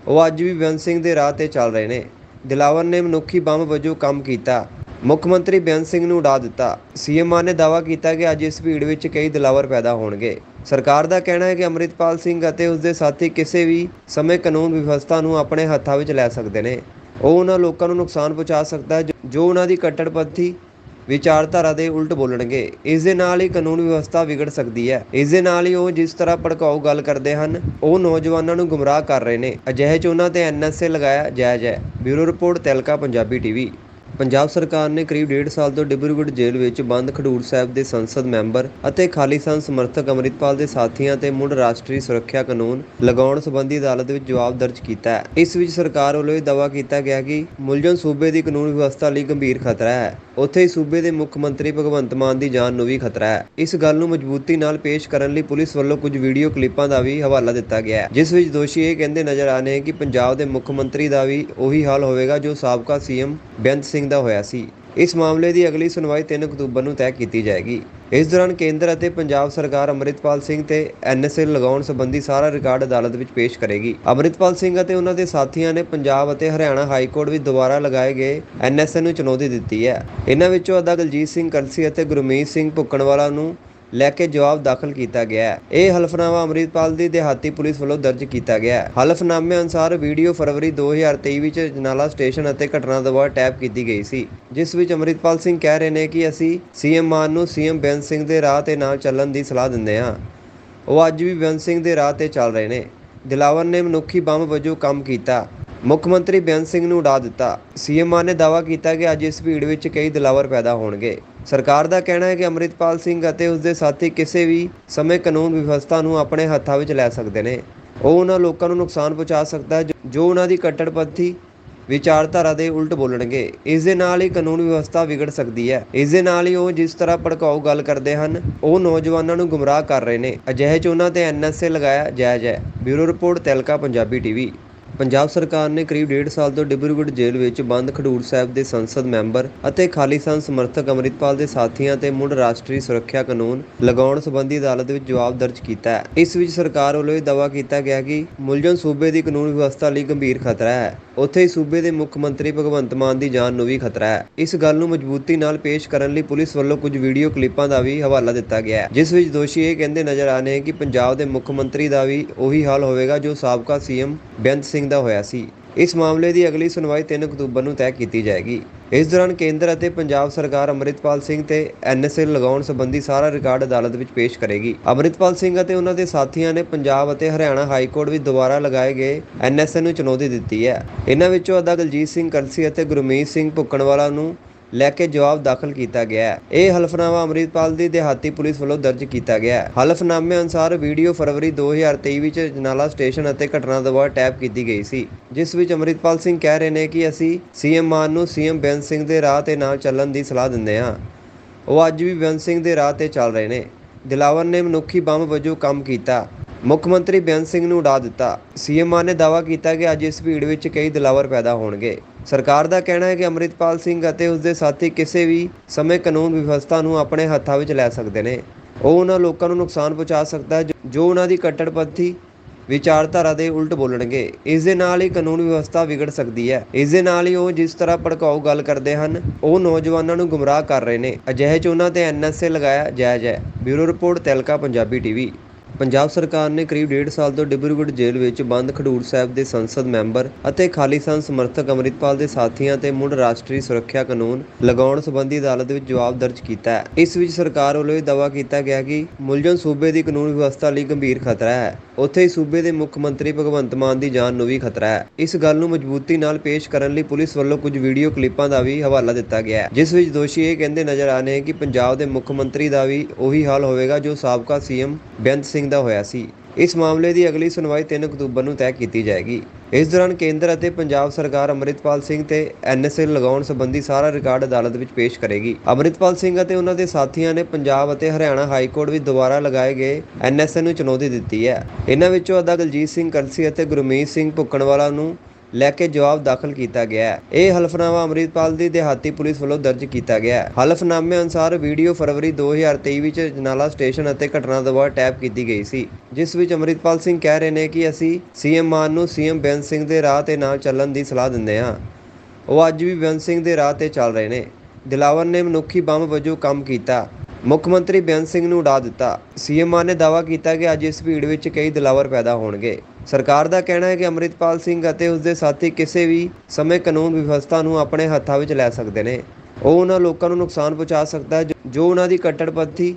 ਉਹ ਅੱਜ ਵੀ ਬੇਅੰਤ ਸਿੰਘ ਦੇ ਰਾਹ ਤੇ ਚੱਲ ਰਹੇ ਨੇ। ਦਿਲਾਵਰ ਨੇ ਮਨੁੱਖੀ ਬੰਬ ਵਜੋਂ ਕੰਮ ਕੀਤਾ। ਮੁੱਖ ਮੰਤਰੀ ਬੇਅੰਤ ਸਿੰਘ ਨੂੰ ਉਡਾ ਦਿੱਤਾ। ਸੀਐਮ ਮਾਨ ਨੇ ਦਾਅਵਾ ਕੀਤਾ ਕਿ ਅੱਜ ਇਸ ਭੀੜ ਵਿੱਚ ਕਈ ਦਿਲਾਵਰ ਪੈਦਾ ਹੋਣਗੇ। ਸਰਕਾਰ ਦਾ ਕਹਿਣਾ ਹੈ ਕਿ ਅੰਮ੍ਰਿਤਪਾਲ ਸਿੰਘ ਅਤੇ ਉਸ ਦੇ ਸਾਥੀ ਕਿਸੇ ਵੀ ਸਮੇਂ ਕਾਨੂੰਨ ਵਿਵਸਥਾ ਨੂੰ ਆਪਣੇ ਹੱਥਾਂ ਵਿੱਚ ਲੈ ਸਕਦੇ ਨੇ। ਉਹ ਉਹਨਾਂ ਲੋਕਾਂ ਨੂੰ ਨੁਕਸਾਨ ਪਹੁੰਚਾ ਸਕਦਾ ਹੈ, ਜੋ- ਉਹਨਾਂ ਦੀ ਕੱਟੜਪੰਥੀ ਵਿਚਾਰਧਾਰਾ ਦੇ ਉਲਟ ਬੋਲਣਗੇ। ਇਸ ਦੇ ਨਾਲ ਹੀ ਕਾਨੂੰਨ ਵਿਵਸਥਾ ਵਿਗੜ ਸਕਦੀ ਹੈ। ਇਸ ਦੇ ਨਾਲ ਹੀ ਉਹ ਜਿਸ ਤਰ੍ਹਾਂ ਭੜਕਾਊ ਗੱਲ ਕਰਦੇ ਹਨ, ਉਹ ਨੌਜਵਾਨਾਂ ਨੂੰ ਗੁੰਮਰਾਹ ਕਰ ਰਹੇ ਨੇ। ਅਜਿਹੇ ਚ ਉਹਨਾਂ ਤੇ ਐਨਐਸਏ ਲਗਾਇਆ ਜਾਇਜ਼ ਹੈ। Bureau report Tehelka, Punjabi TV. Punjab ਸਰਕਾਰ ਨੇ ਕਰੀਬ 1.5 ਸਾਲ ਤੋਂ ਡਿਬਰੂਗੜ੍ਹ ਜੇਲ੍ਹ ਵਿੱਚ ਬੰਦ ਖਡੂਰ ਸਾਹਿਬ ਦੇ ਸੰਸਦ ਮੈਂਬਰ ਅਤੇ ਖਾਲਿਸਤਾਨ ਸਮਰਥਕ ਅੰਮ੍ਰਿਤਪਾਲ ਦੇ ਸਾਥੀਆਂ ਤੇ ਮੁੜ ਰਾਸ਼ਟਰੀ ਸੁਰੱਖਿਆ ਕਾਨੂੰਨ ਲਗਾਉਣ ਸੰਬੰਧੀ ਅਦਾਲਤ ਵਿੱਚ ਜਵਾਬ ਦਰਜ ਕੀਤਾ ਹੈ। ਇਸ ਵਿੱਚ ਸਰਕਾਰ ਵੱਲੋਂ ਇਹ ਦਾਅਵਾ ਕੀਤਾ ਗਿਆ ਕਿ ਮੁਲਜ਼ਮ ਸੂਬੇ ਦੀ ਕਾਨੂੰਨ ਵਿਵਸਥਾ ਲਈ ਗੰਭੀਰ ਖਤਰਾ ਹੈ। ਉੱਥੇ ਹੀ ਸੂਬੇ ਦੇ ਮੁੱਖ ਮੰਤਰੀ ਭਗਵੰਤ ਮਾਨ ਦੀ ਜਾਨ ਨੂੰ ਵੀ ਖਤਰਾ ਹੈ। ਇਸ ਗੱਲ ਨੂੰ ਮਜ਼ਬੂਤੀ ਨਾਲ ਪੇਸ਼ ਕਰਨ ਲਈ ਪੁਲਿਸ ਵੱਲੋਂ ਕੁਝ ਵੀਡੀਓ ਕਲਿੱਪਾਂ ਦਾ ਵੀ ਹਵਾਲਾ ਦਿੱਤਾ ਗਿਆ ਜਿਸ ਵਿੱਚ ਦੋਸ਼ੀ ਇਹ ਕਹਿੰਦੇ ਨਜ਼ਰ ਆ ਰਹੇ ਕਿ ਪੰਜਾਬ ਦੇ ਮੁੱਖ ਮੰਤਰੀ ਦਾ ਵੀ ਉਹੀ ਹਾਲ ਹੋਵੇਗਾ ਜੋ ਸਾਬਕਾ ਸੀਐਮ ਬੇਅੰਤ ਸਿੰਘ ਦਾ ਹੋਇਆ ਸੀ। ਇਸ ਮਾਮਲੇ ਦੀ ਅਗਲੀ ਸੁਣਵਾਈ 3 ਅਕਤੂਬਰ ਨੂੰ ਤੈਅ ਕੀਤੀ ਜਾਏਗੀ। ਇਸ ਦੌਰਾਨ ਕੇਂਦਰ ਅਤੇ ਪੰਜਾਬ ਸਰਕਾਰ ਅੰਮ੍ਰਿਤਪਾਲ ਸਿੰਘ ਤੇ ਐਨਐਸਏ ਲਗਾਉਣ ਸੰਬੰਧੀ ਸਾਰਾ ਰਿਕਾਰਡ ਅਦਾਲਤ ਵਿੱਚ ਪੇਸ਼ ਕਰੇਗੀ। ਅੰਮ੍ਰਿਤਪਾਲ ਸਿੰਘ ਅਤੇ ਉਹਨਾਂ ਦੇ ਸਾਥੀਆਂ ਨੇ ਪੰਜਾਬ ਅਤੇ ਹਰਿਆਣਾ ਹਾਈ ਕੋਰਟ ਵਿੱਚ ਦੁਬਾਰਾ ਲਗਾਏ ਗਏ ਐਨਐਸਏ ਨੂੰ ਚੁਣੌਤੀ ਦਿੱਤੀ ਹੈ। ਇਹਨਾਂ ਵਿੱਚੋਂ ਅਦਾ ਦਲਜੀਤ ਸਿੰਘ ਕਲਸੀ ਅਤੇ ਗੁਰਮੀਤ ਸਿੰਘ ਭੁੱਕਣਵਾਲਾ ਨੂੰ ਲੈ ਕੇ ਜਵਾਬ ਦਾਖਲ ਕੀਤਾ ਗਿਆ ਹੈ। ਇਹ ਹਲਫਨਾਮਾ ਅੰਮ੍ਰਿਤਪਾਲ ਦੀ ਦਿਹਾਤੀ ਪੁਲਿਸ ਵੱਲੋਂ ਦਰਜ ਕੀਤਾ ਗਿਆ ਹੈ। ਹਲਫਨਾਮੇ ਅਨੁਸਾਰ ਵੀਡੀਓ ਫਰਵਰੀ 2023 ਵਿੱਚ ਜਨਾਲਾ ਸਟੇਸ਼ਨ ਅਤੇ ਘਟਨਾ ਤੋਂ ਟੈਪ ਕੀਤੀ ਗਈ ਸੀ, ਜਿਸ ਵਿੱਚ ਅੰਮ੍ਰਿਤਪਾਲ ਸਿੰਘ ਕਹਿ ਰਹੇ ਨੇ ਕਿ ਅਸੀਂ ਸੀਐਮ ਮਾਨ ਨੂੰ ਸੀਐਮ ਬੇਅੰਤ ਸਿੰਘ ਦੇ ਰਾਹ ਤੇ ਨਾਲ ਚੱਲਣ ਦੀ ਸਲਾਹ ਦਿੰਦੇ ਹਾਂ। ਉਹ ਅੱਜ ਵੀ ਬੇਅੰਤ ਸਿੰਘ ਦੇ ਰਾਹ ਤੇ ਚੱਲ ਰਹੇ ਨੇ। ਦਿਲਾਵਰ ਨੇ ਮਨੁੱਖੀ ਬੰਬ ਵਜੋਂ ਕੰਮ ਕੀਤਾ। ਮੁੱਖ ਮੰਤਰੀ ਬੇਅੰਤ ਸਿੰਘ ਨੂੰ ਉਡਾ ਦਿੱਤਾ। ਸੀਐਮ ਮਾਨ ਨੇ ਦਾਅਵਾ ਕੀਤਾ ਕਿ ਅੱਜ ਇਸ ਭੀੜ ਵਿੱਚ ਕਈ ਦਿਲਾਵਰ ਪੈਦਾ ਹੋਣਗੇ। ਸਰਕਾਰ ਦਾ ਕਹਿਣਾ ਹੈ ਕਿ ਅੰਮ੍ਰਿਤਪਾਲ ਸਿੰਘ ਅਤੇ ਉਸ ਦੇ ਸਾਥੀ ਕਿਸੇ ਵੀ ਸਮੇਂ ਕਾਨੂੰਨ ਵਿਵਸਥਾ ਨੂੰ ਆਪਣੇ ਹੱਥਾਂ ਵਿੱਚ ਲੈ ਸਕਦੇ ਨੇ। ਉਹ ਉਹਨਾਂ ਲੋਕਾਂ ਨੂੰ ਨੁਕਸਾਨ ਪਹੁੰਚਾ ਸਕਦਾ ਹੈ, ਜੋ- ਜੋ ਉਹਨਾਂ ਦੀ ਕੱਟੜਪੰਥੀ ਵਿਚਾਰਧਾਰਾ ਦੇ ਉਲਟ ਬੋਲਣਗੇ। ਇਸ ਦੇ ਨਾਲ ਹੀ ਕਾਨੂੰਨ ਵਿਵਸਥਾ ਵਿਗੜ ਸਕਦੀ ਹੈ। ਇਸ ਦੇ ਨਾਲ ਹੀ ਉਹ ਜਿਸ ਤਰ੍ਹਾਂ ਭੜਕਾਊ ਗੱਲ ਕਰਦੇ ਹਨ, ਉਹ ਨੌਜਵਾਨਾਂ ਨੂੰ ਗੁੰਮਰਾਹ ਕਰ ਰਹੇ ਨੇ। ਅਜਿਹੇ ਚ ਉਹਨਾਂ ਤੇ ਐਨਐਸਏ ਲਗਾਇਆ ਜਾਇਜ਼ ਹੈ। Bureau report Tehelka, Punjabi TV. Punjab ਸਰਕਾਰ ਨੇ ਕਰੀਬ 1.5 ਸਾਲ ਤੋਂ ਡਿਬਰੂਗੜ੍ਹ ਜੇਲ੍ਹ ਵਿੱਚ ਬੰਦ ਖਡੂਰ ਸਾਹਿਬ ਦੇ ਸੰਸਦ ਮੈਂਬਰ ਅਤੇ ਖਾਲਿਸਤਾਨ ਸਮਰਥਕ ਅੰਮ੍ਰਿਤਪਾਲ ਦੇ ਸਾਥੀਆਂ ਤੇ ਮੁੜ ਰਾਸ਼ਟਰੀ ਸੁਰੱਖਿਆ ਕਾਨੂੰਨ ਲਗਾਉਣ ਸੰਬੰਧੀ ਅਦਾਲਤ ਵਿੱਚ ਜਵਾਬ ਦਰਜ ਕੀਤਾ ਹੈ। ਇਸ ਵਿੱਚ ਸਰਕਾਰ ਵੱਲੋਂ ਇਹ ਦਾਅਵਾ ਕੀਤਾ ਗਿਆ ਕਿ ਮੁਲਜ਼ਮ ਸੂਬੇ ਦੀ ਕਾਨੂੰਨ ਵਿਵਸਥਾ ਲਈ ਗੰਭੀਰ ਖਤਰਾ ਹੈ। ਉੱਥੇ ਹੀ ਸੂਬੇ ਦੇ ਮੁੱਖ ਮੰਤਰੀ ਭਗਵੰਤ ਮਾਨ ਦੀ ਜਾਨ ਨੂੰ ਵੀ ਖਤਰਾ ਹੈ। ਇਸ ਗੱਲ ਨੂੰ ਮਜ਼ਬੂਤੀ ਨਾਲ ਪੇਸ਼ ਕਰਨ ਲਈ ਪੁਲਿਸ ਵੱਲੋਂ ਕੁਝ ਵੀਡੀਓ ਕਲਿੱਪਾਂ ਦਾ ਵੀ ਹਵਾਲਾ ਦਿੱਤਾ ਗਿਆ ਹੈ, ਜਿਸ ਵਿੱਚ ਦੋਸ਼ੀ ਇਹ ਕਹਿੰਦੇ ਨਜ਼ਰ ਆ ਰਹੇ ਕਿ ਪੰਜਾਬ ਦੇ ਮੁੱਖ ਮੰਤਰੀ ਦਾ ਵੀ ਉਹੀ ਹਾਲ ਹੋਵੇਗਾ ਜੋ ਸਾਬਕਾ ਸੀਐਮ ਬੇਅੰਤ ਸਿੰਘ ਦਾ ਹੋਇਆ ਸੀ। ਇਸ ਮਾਮਲੇ ਦੀ ਅਗਲੀ ਸੁਣਵਾਈ 3 ਅਕਤੂਬਰ ਨੂੰ ਤੈਅ ਕੀਤੀ ਜਾਏਗੀ। ਇਸ ਦੌਰਾਨ ਕੇਂਦਰ ਅਤੇ ਪੰਜਾਬ ਸਰਕਾਰ ਅੰਮ੍ਰਿਤਪਾਲ ਸਿੰਘ ਤੇ ਐਨਐਸਏ ਲਗਾਉਣ ਸੰਬੰਧੀ ਸਾਰਾ ਰਿਕਾਰਡ ਅਦਾਲਤ ਵਿੱਚ ਪੇਸ਼ ਕਰੇਗੀ। ਅੰਮ੍ਰਿਤਪਾਲ ਸਿੰਘ ਅਤੇ ਉਹਨਾਂ ਦੇ ਸਾਥੀਆਂ ਨੇ ਪੰਜਾਬ ਅਤੇ ਹਰਿਆਣਾ ਹਾਈ ਕੋਰਟ ਵਿੱਚ ਦੁਬਾਰਾ ਲਗਾਏ ਗਏ ਐਨਐਸਏ ਨੂੰ ਚੁਣੌਤੀ ਦਿੱਤੀ ਹੈ। ਇਹਨਾਂ ਵਿੱਚੋਂ ਅਦਾ ਦਲਜੀਤ ਸਿੰਘ ਕਲਸੀ ਅਤੇ ਗੁਰਮੀਤ ਸਿੰਘ ਭੁੱਕਣਵਾਲਾ ਨੂੰ ਲੈ ਕੇ ਜਵਾਬ ਦਾਖਲ ਕੀਤਾ ਗਿਆ ਹੈ। ਇਹ ਹਲਫਨਾਮਾ ਅੰਮ੍ਰਿਤਪਾਲ ਦੀ ਦਿਹਾਤੀ ਪੁਲਿਸ ਵੱਲੋਂ ਦਰਜ ਕੀਤਾ ਗਿਆ ਹੈ। ਹਲਫਨਾਮੇ ਅਨੁਸਾਰ ਵੀਡੀਓ ਫਰਵਰੀ 2023 ਵਿੱਚ ਜਨਾਲਾ ਸਟੇਸ਼ਨ ਅਤੇ ਘਟਨਾ ਤੋਂ ਟੈਪ ਕੀਤੀ ਗਈ ਸੀ, ਜਿਸ ਵਿੱਚ ਅੰਮ੍ਰਿਤਪਾਲ ਸਿੰਘ ਕਹਿ ਰਹੇ ਨੇ ਕਿ ਅਸੀਂ ਸੀਐਮ ਮਾਨ ਨੂੰ ਸੀਐਮ ਬੇਅੰਤ ਸਿੰਘ ਦੇ ਰਾਹ ਤੇ ਨਾਲ ਚੱਲਣ ਦੀ ਸਲਾਹ ਦਿੰਦੇ ਹਾਂ। ਉਹ ਅੱਜ ਵੀ ਬੇਅੰਤ ਸਿੰਘ ਦੇ ਰਾਹ ਤੇ ਚੱਲ ਰਹੇ ਨੇ। ਦਿਲਾਵਰ ਨੇ ਮਨੁੱਖੀ ਬੰਬ ਵਜੋਂ ਕੰਮ ਕੀਤਾ। ਮੁੱਖ ਮੰਤਰੀ ਬੇਅੰਤ ਸਿੰਘ ਨੂੰ ਉਡਾ ਦਿੱਤਾ। ਸੀਐਮ ਮਾਨ ਨੇ ਦਾਅਵਾ ਕੀਤਾ ਕਿ ਅੱਜ ਇਸ ਭੀੜ ਵਿੱਚ ਕਈ ਦਿਲਾਵਰ ਪੈਦਾ ਹੋਣਗੇ। ਸਰਕਾਰ ਦਾ ਕਹਿਣਾ ਹੈ ਕਿ ਅੰਮ੍ਰਿਤਪਾਲ ਸਿੰਘ ਅਤੇ ਉਸ ਦੇ ਸਾਥੀ ਕਿਸੇ ਵੀ ਸਮੇਂ ਕਾਨੂੰਨ ਵਿਵਸਥਾ ਨੂੰ ਆਪਣੇ ਹੱਥਾਂ ਵਿੱਚ ਲੈ ਸਕਦੇ ਨੇ। ਉਹ ਉਹਨਾਂ ਲੋਕਾਂ ਨੂੰ ਨੁਕਸਾਨ ਪਹੁੰਚਾ ਸਕਦਾ ਹੈ, ਜੋ- ਉਹਨਾਂ ਦੀ ਕੱਟੜਪੰਥੀ ਵਿਚਾਰਧਾਰਾ ਦੇ ਉਲਟ ਬੋਲਣਗੇ। ਇਸ ਦੇ ਨਾਲ ਹੀ ਕਾਨੂੰਨ ਵਿਵਸਥਾ ਵਿਗੜ ਸਕਦੀ ਹੈ। ਇਸ ਦੇ ਨਾਲ ਹੀ ਉਹ ਜਿਸ ਤਰ੍ਹਾਂ ਭੜਕਾਊ ਗੱਲ ਕਰਦੇ ਹਨ, ਉਹ ਨੌਜਵਾਨਾਂ ਨੂੰ ਗੁੰਮਰਾਹ ਕਰ ਰਹੇ ਨੇ। ਅਜਿਹੇ ਚ ਉਹਨਾਂ ਤੇ ਐਨਐਸਏ ਲਗਾਇਆ ਜਾਇਜ਼ ਹੈ। Bureau report Tehelka, Punjabi TV. Punjab ਸਰਕਾਰ ਨੇ ਕਰੀਬ ਡੇਢ ਸਾਲ ਤੋਂ ਡਿਬਰੂਗੜ੍ਹ ਜੇਲ੍ਹ ਵਿੱਚ ਬੰਦ ਖਡੂਰ ਸਾਹਿਬ ਦੇ ਸੰਸਦ ਮੈਂਬਰ ਅਤੇ ਖਾਲਿਸਤਾਨ ਸਮਰਥਕ ਅੰਮ੍ਰਿਤਪਾਲ ਦੇ ਸਾਥੀਆਂ ਤੇ ਮੁੜ ਰਾਸ਼ਟਰੀ ਸੁਰੱਖਿਆ ਕਾਨੂੰਨ ਲਗਾਉਣ ਸੰਬੰਧੀ ਅਦਾਲਤ ਵਿੱਚ ਜਵਾਬ ਦਰਜ ਕੀਤਾ ਹੈ। ਇਸ ਵਿੱਚ ਸਰਕਾਰ ਵੱਲੋਂ ਇਹ ਦਾਅਵਾ ਕੀਤਾ ਗਿਆ ਕਿ ਮੁਲਜ਼ਮ ਸੂਬੇ ਦੀ ਕਾਨੂੰਨ ਵਿਵਸਥਾ ਲਈ ਗੰਭੀਰ ਖਤਰਾ ਹੈ। ਉੱਥੇ ਹੀ ਸੂਬੇ ਦੇ ਮੁੱਖ ਮੰਤਰੀ ਭਗਵੰਤ ਮਾਨ ਦੀ ਜਾਨ ਨੂੰ ਵੀ ਖਤਰਾ ਹੈ। ਇਸ ਗੱਲ ਨੂੰ ਮਜ਼ਬੂਤੀ ਨਾਲ ਪੇਸ਼ ਕਰਨ ਲਈ ਪੁਲਿਸ ਵੱਲੋਂ ਕੁਝ ਵੀਡੀਓ ਕਲਿੱਪਾਂ ਦਾ ਵੀ ਹਵਾਲਾ ਦਿੱਤਾ ਗਿਆ ਹੈ, ਜਿਸ ਵਿੱਚ ਦੋਸ਼ੀ ਇਹ ਕਹਿੰਦੇ ਨਜ਼ਰ ਆ ਰਹੇ ਕਿ ਪੰਜਾਬ ਦੇ ਮੁੱਖ ਮੰਤਰੀ ਦਾ ਵੀ ਉਹੀ ਹਾਲ ਹੋਵੇਗਾ ਜੋ ਸਾਬਕਾ ਸੀਐਮ ਬੇਅੰਤ ਸਿੰਘ ਦਾ ਹੋਇਆ ਸੀ। ਇਸ ਮਾਮਲੇ ਦੀ ਅਗਲੀ ਸੁਣਵਾਈ 3 ਅਕਤੂਬਰ ਨੂੰ ਤੈਅ ਕੀਤੀ ਜਾਏਗੀ। ਇਸ ਦੌਰਾਨ ਕੇਂਦਰ ਅਤੇ ਪੰਜਾਬ ਸਰਕਾਰ ਅੰਮ੍ਰਿਤਪਾਲ ਸਿੰਘ ਤੇ ਐਨਐਸਏ ਲਗਾਉਣ ਸੰਬੰਧੀ ਸਾਰਾ ਰਿਕਾਰਡ ਅਦਾਲਤ ਵਿੱਚ ਪੇਸ਼ ਕਰੇਗੀ। ਅੰਮ੍ਰਿਤਪਾਲ ਸਿੰਘ ਅਤੇ ਉਹਨਾਂ ਦੇ ਸਾਥੀਆਂ ਨੇ ਪੰਜਾਬ ਅਤੇ ਹਰਿਆਣਾ ਹਾਈ ਕੋਰਟ ਵਿੱਚ ਦੁਬਾਰਾ ਲਗਾਏ ਗਏ ਐਨਐਸਏ ਨੂੰ ਚੁਣੌਤੀ ਦਿੱਤੀ ਹੈ। ਇਹਨਾਂ ਵਿੱਚੋਂ ਅਦਾ ਦਲਜੀਤ ਸਿੰਘ ਕਲਸੀ ਅਤੇ ਗੁਰਮੀਤ ਸਿੰਘ ਭੁੱਕਣਵਾਲਾ ਨੂੰ ਲੈ ਕੇ ਜਵਾਬ ਦਾਖਲ ਕੀਤਾ ਗਿਆ ਹੈ। ਇਹ ਹਲਫਨਾਮਾ ਅੰਮ੍ਰਿਤਪਾਲ ਦੀ ਦਿਹਾਤੀ ਪੁਲਿਸ ਵੱਲੋਂ ਦਰਜ ਕੀਤਾ ਗਿਆ ਹੈ। ਹਲਫਨਾਮੇ ਅਨੁਸਾਰ ਵੀਡੀਓ ਫਰਵਰੀ 2023 ਵਿੱਚ ਜਨਾਲਾ ਸਟੇਸ਼ਨ ਅਤੇ ਘਟਨਾ ਤੋਂ ਟੈਪ ਕੀਤੀ ਗਈ ਸੀ, ਜਿਸ ਵਿੱਚ ਅੰਮ੍ਰਿਤਪਾਲ ਸਿੰਘ ਕਹਿ ਰਹੇ ਨੇ ਕਿ ਅਸੀਂ ਸੀਐਮ ਮਾਨ ਨੂੰ ਸੀਐਮ ਬੇਅੰਤ ਸਿੰਘ ਦੇ ਰਾਹ ਤੇ ਨਾਲ ਚੱਲਣ ਦੀ ਸਲਾਹ ਦਿੰਦੇ ਹਾਂ। ਉਹ ਅੱਜ ਵੀ ਬੇਅੰਤ ਸਿੰਘ ਦੇ ਰਾਹ ਤੇ ਚੱਲ ਰਹੇ ਨੇ। ਦਿਲਾਵਰ ਨੇ ਮਨੁੱਖੀ ਬੰਬ ਵਜੋਂ ਕੰਮ ਕੀਤਾ। ਮੁੱਖ ਮੰਤਰੀ ਬੇਅੰਤ ਸਿੰਘ ਨੂੰ ਉਡਾ ਦਿੱਤਾ। ਸੀਐਮ ਮਾਨ ਨੇ ਦਾਅਵਾ ਕੀਤਾ ਕਿ ਅੱਜ ਇਸ ਭੀੜ ਵਿੱਚ ਕਈ ਦਿਲਾਵਰ ਪੈਦਾ ਹੋਣਗੇ। ਸਰਕਾਰ ਦਾ ਕਹਿਣਾ ਹੈ ਕਿ ਅੰਮ੍ਰਿਤਪਾਲ ਸਿੰਘ ਅਤੇ ਉਸ ਦੇ ਸਾਥੀ ਕਿਸੇ ਵੀ ਸਮੇਂ ਕਾਨੂੰਨ ਵਿਵਸਥਾ ਨੂੰ ਆਪਣੇ ਹੱਥਾਂ ਵਿੱਚ ਲੈ ਸਕਦੇ ਨੇ। ਉਹ ਉਹਨਾਂ ਲੋਕਾਂ ਨੂੰ ਨੁਕਸਾਨ ਪਹੁੰਚਾ ਸਕਦਾ ਹੈ, ਜੋ- ਉਹਨਾਂ ਦੀ ਕੱਟੜਪੰਥੀ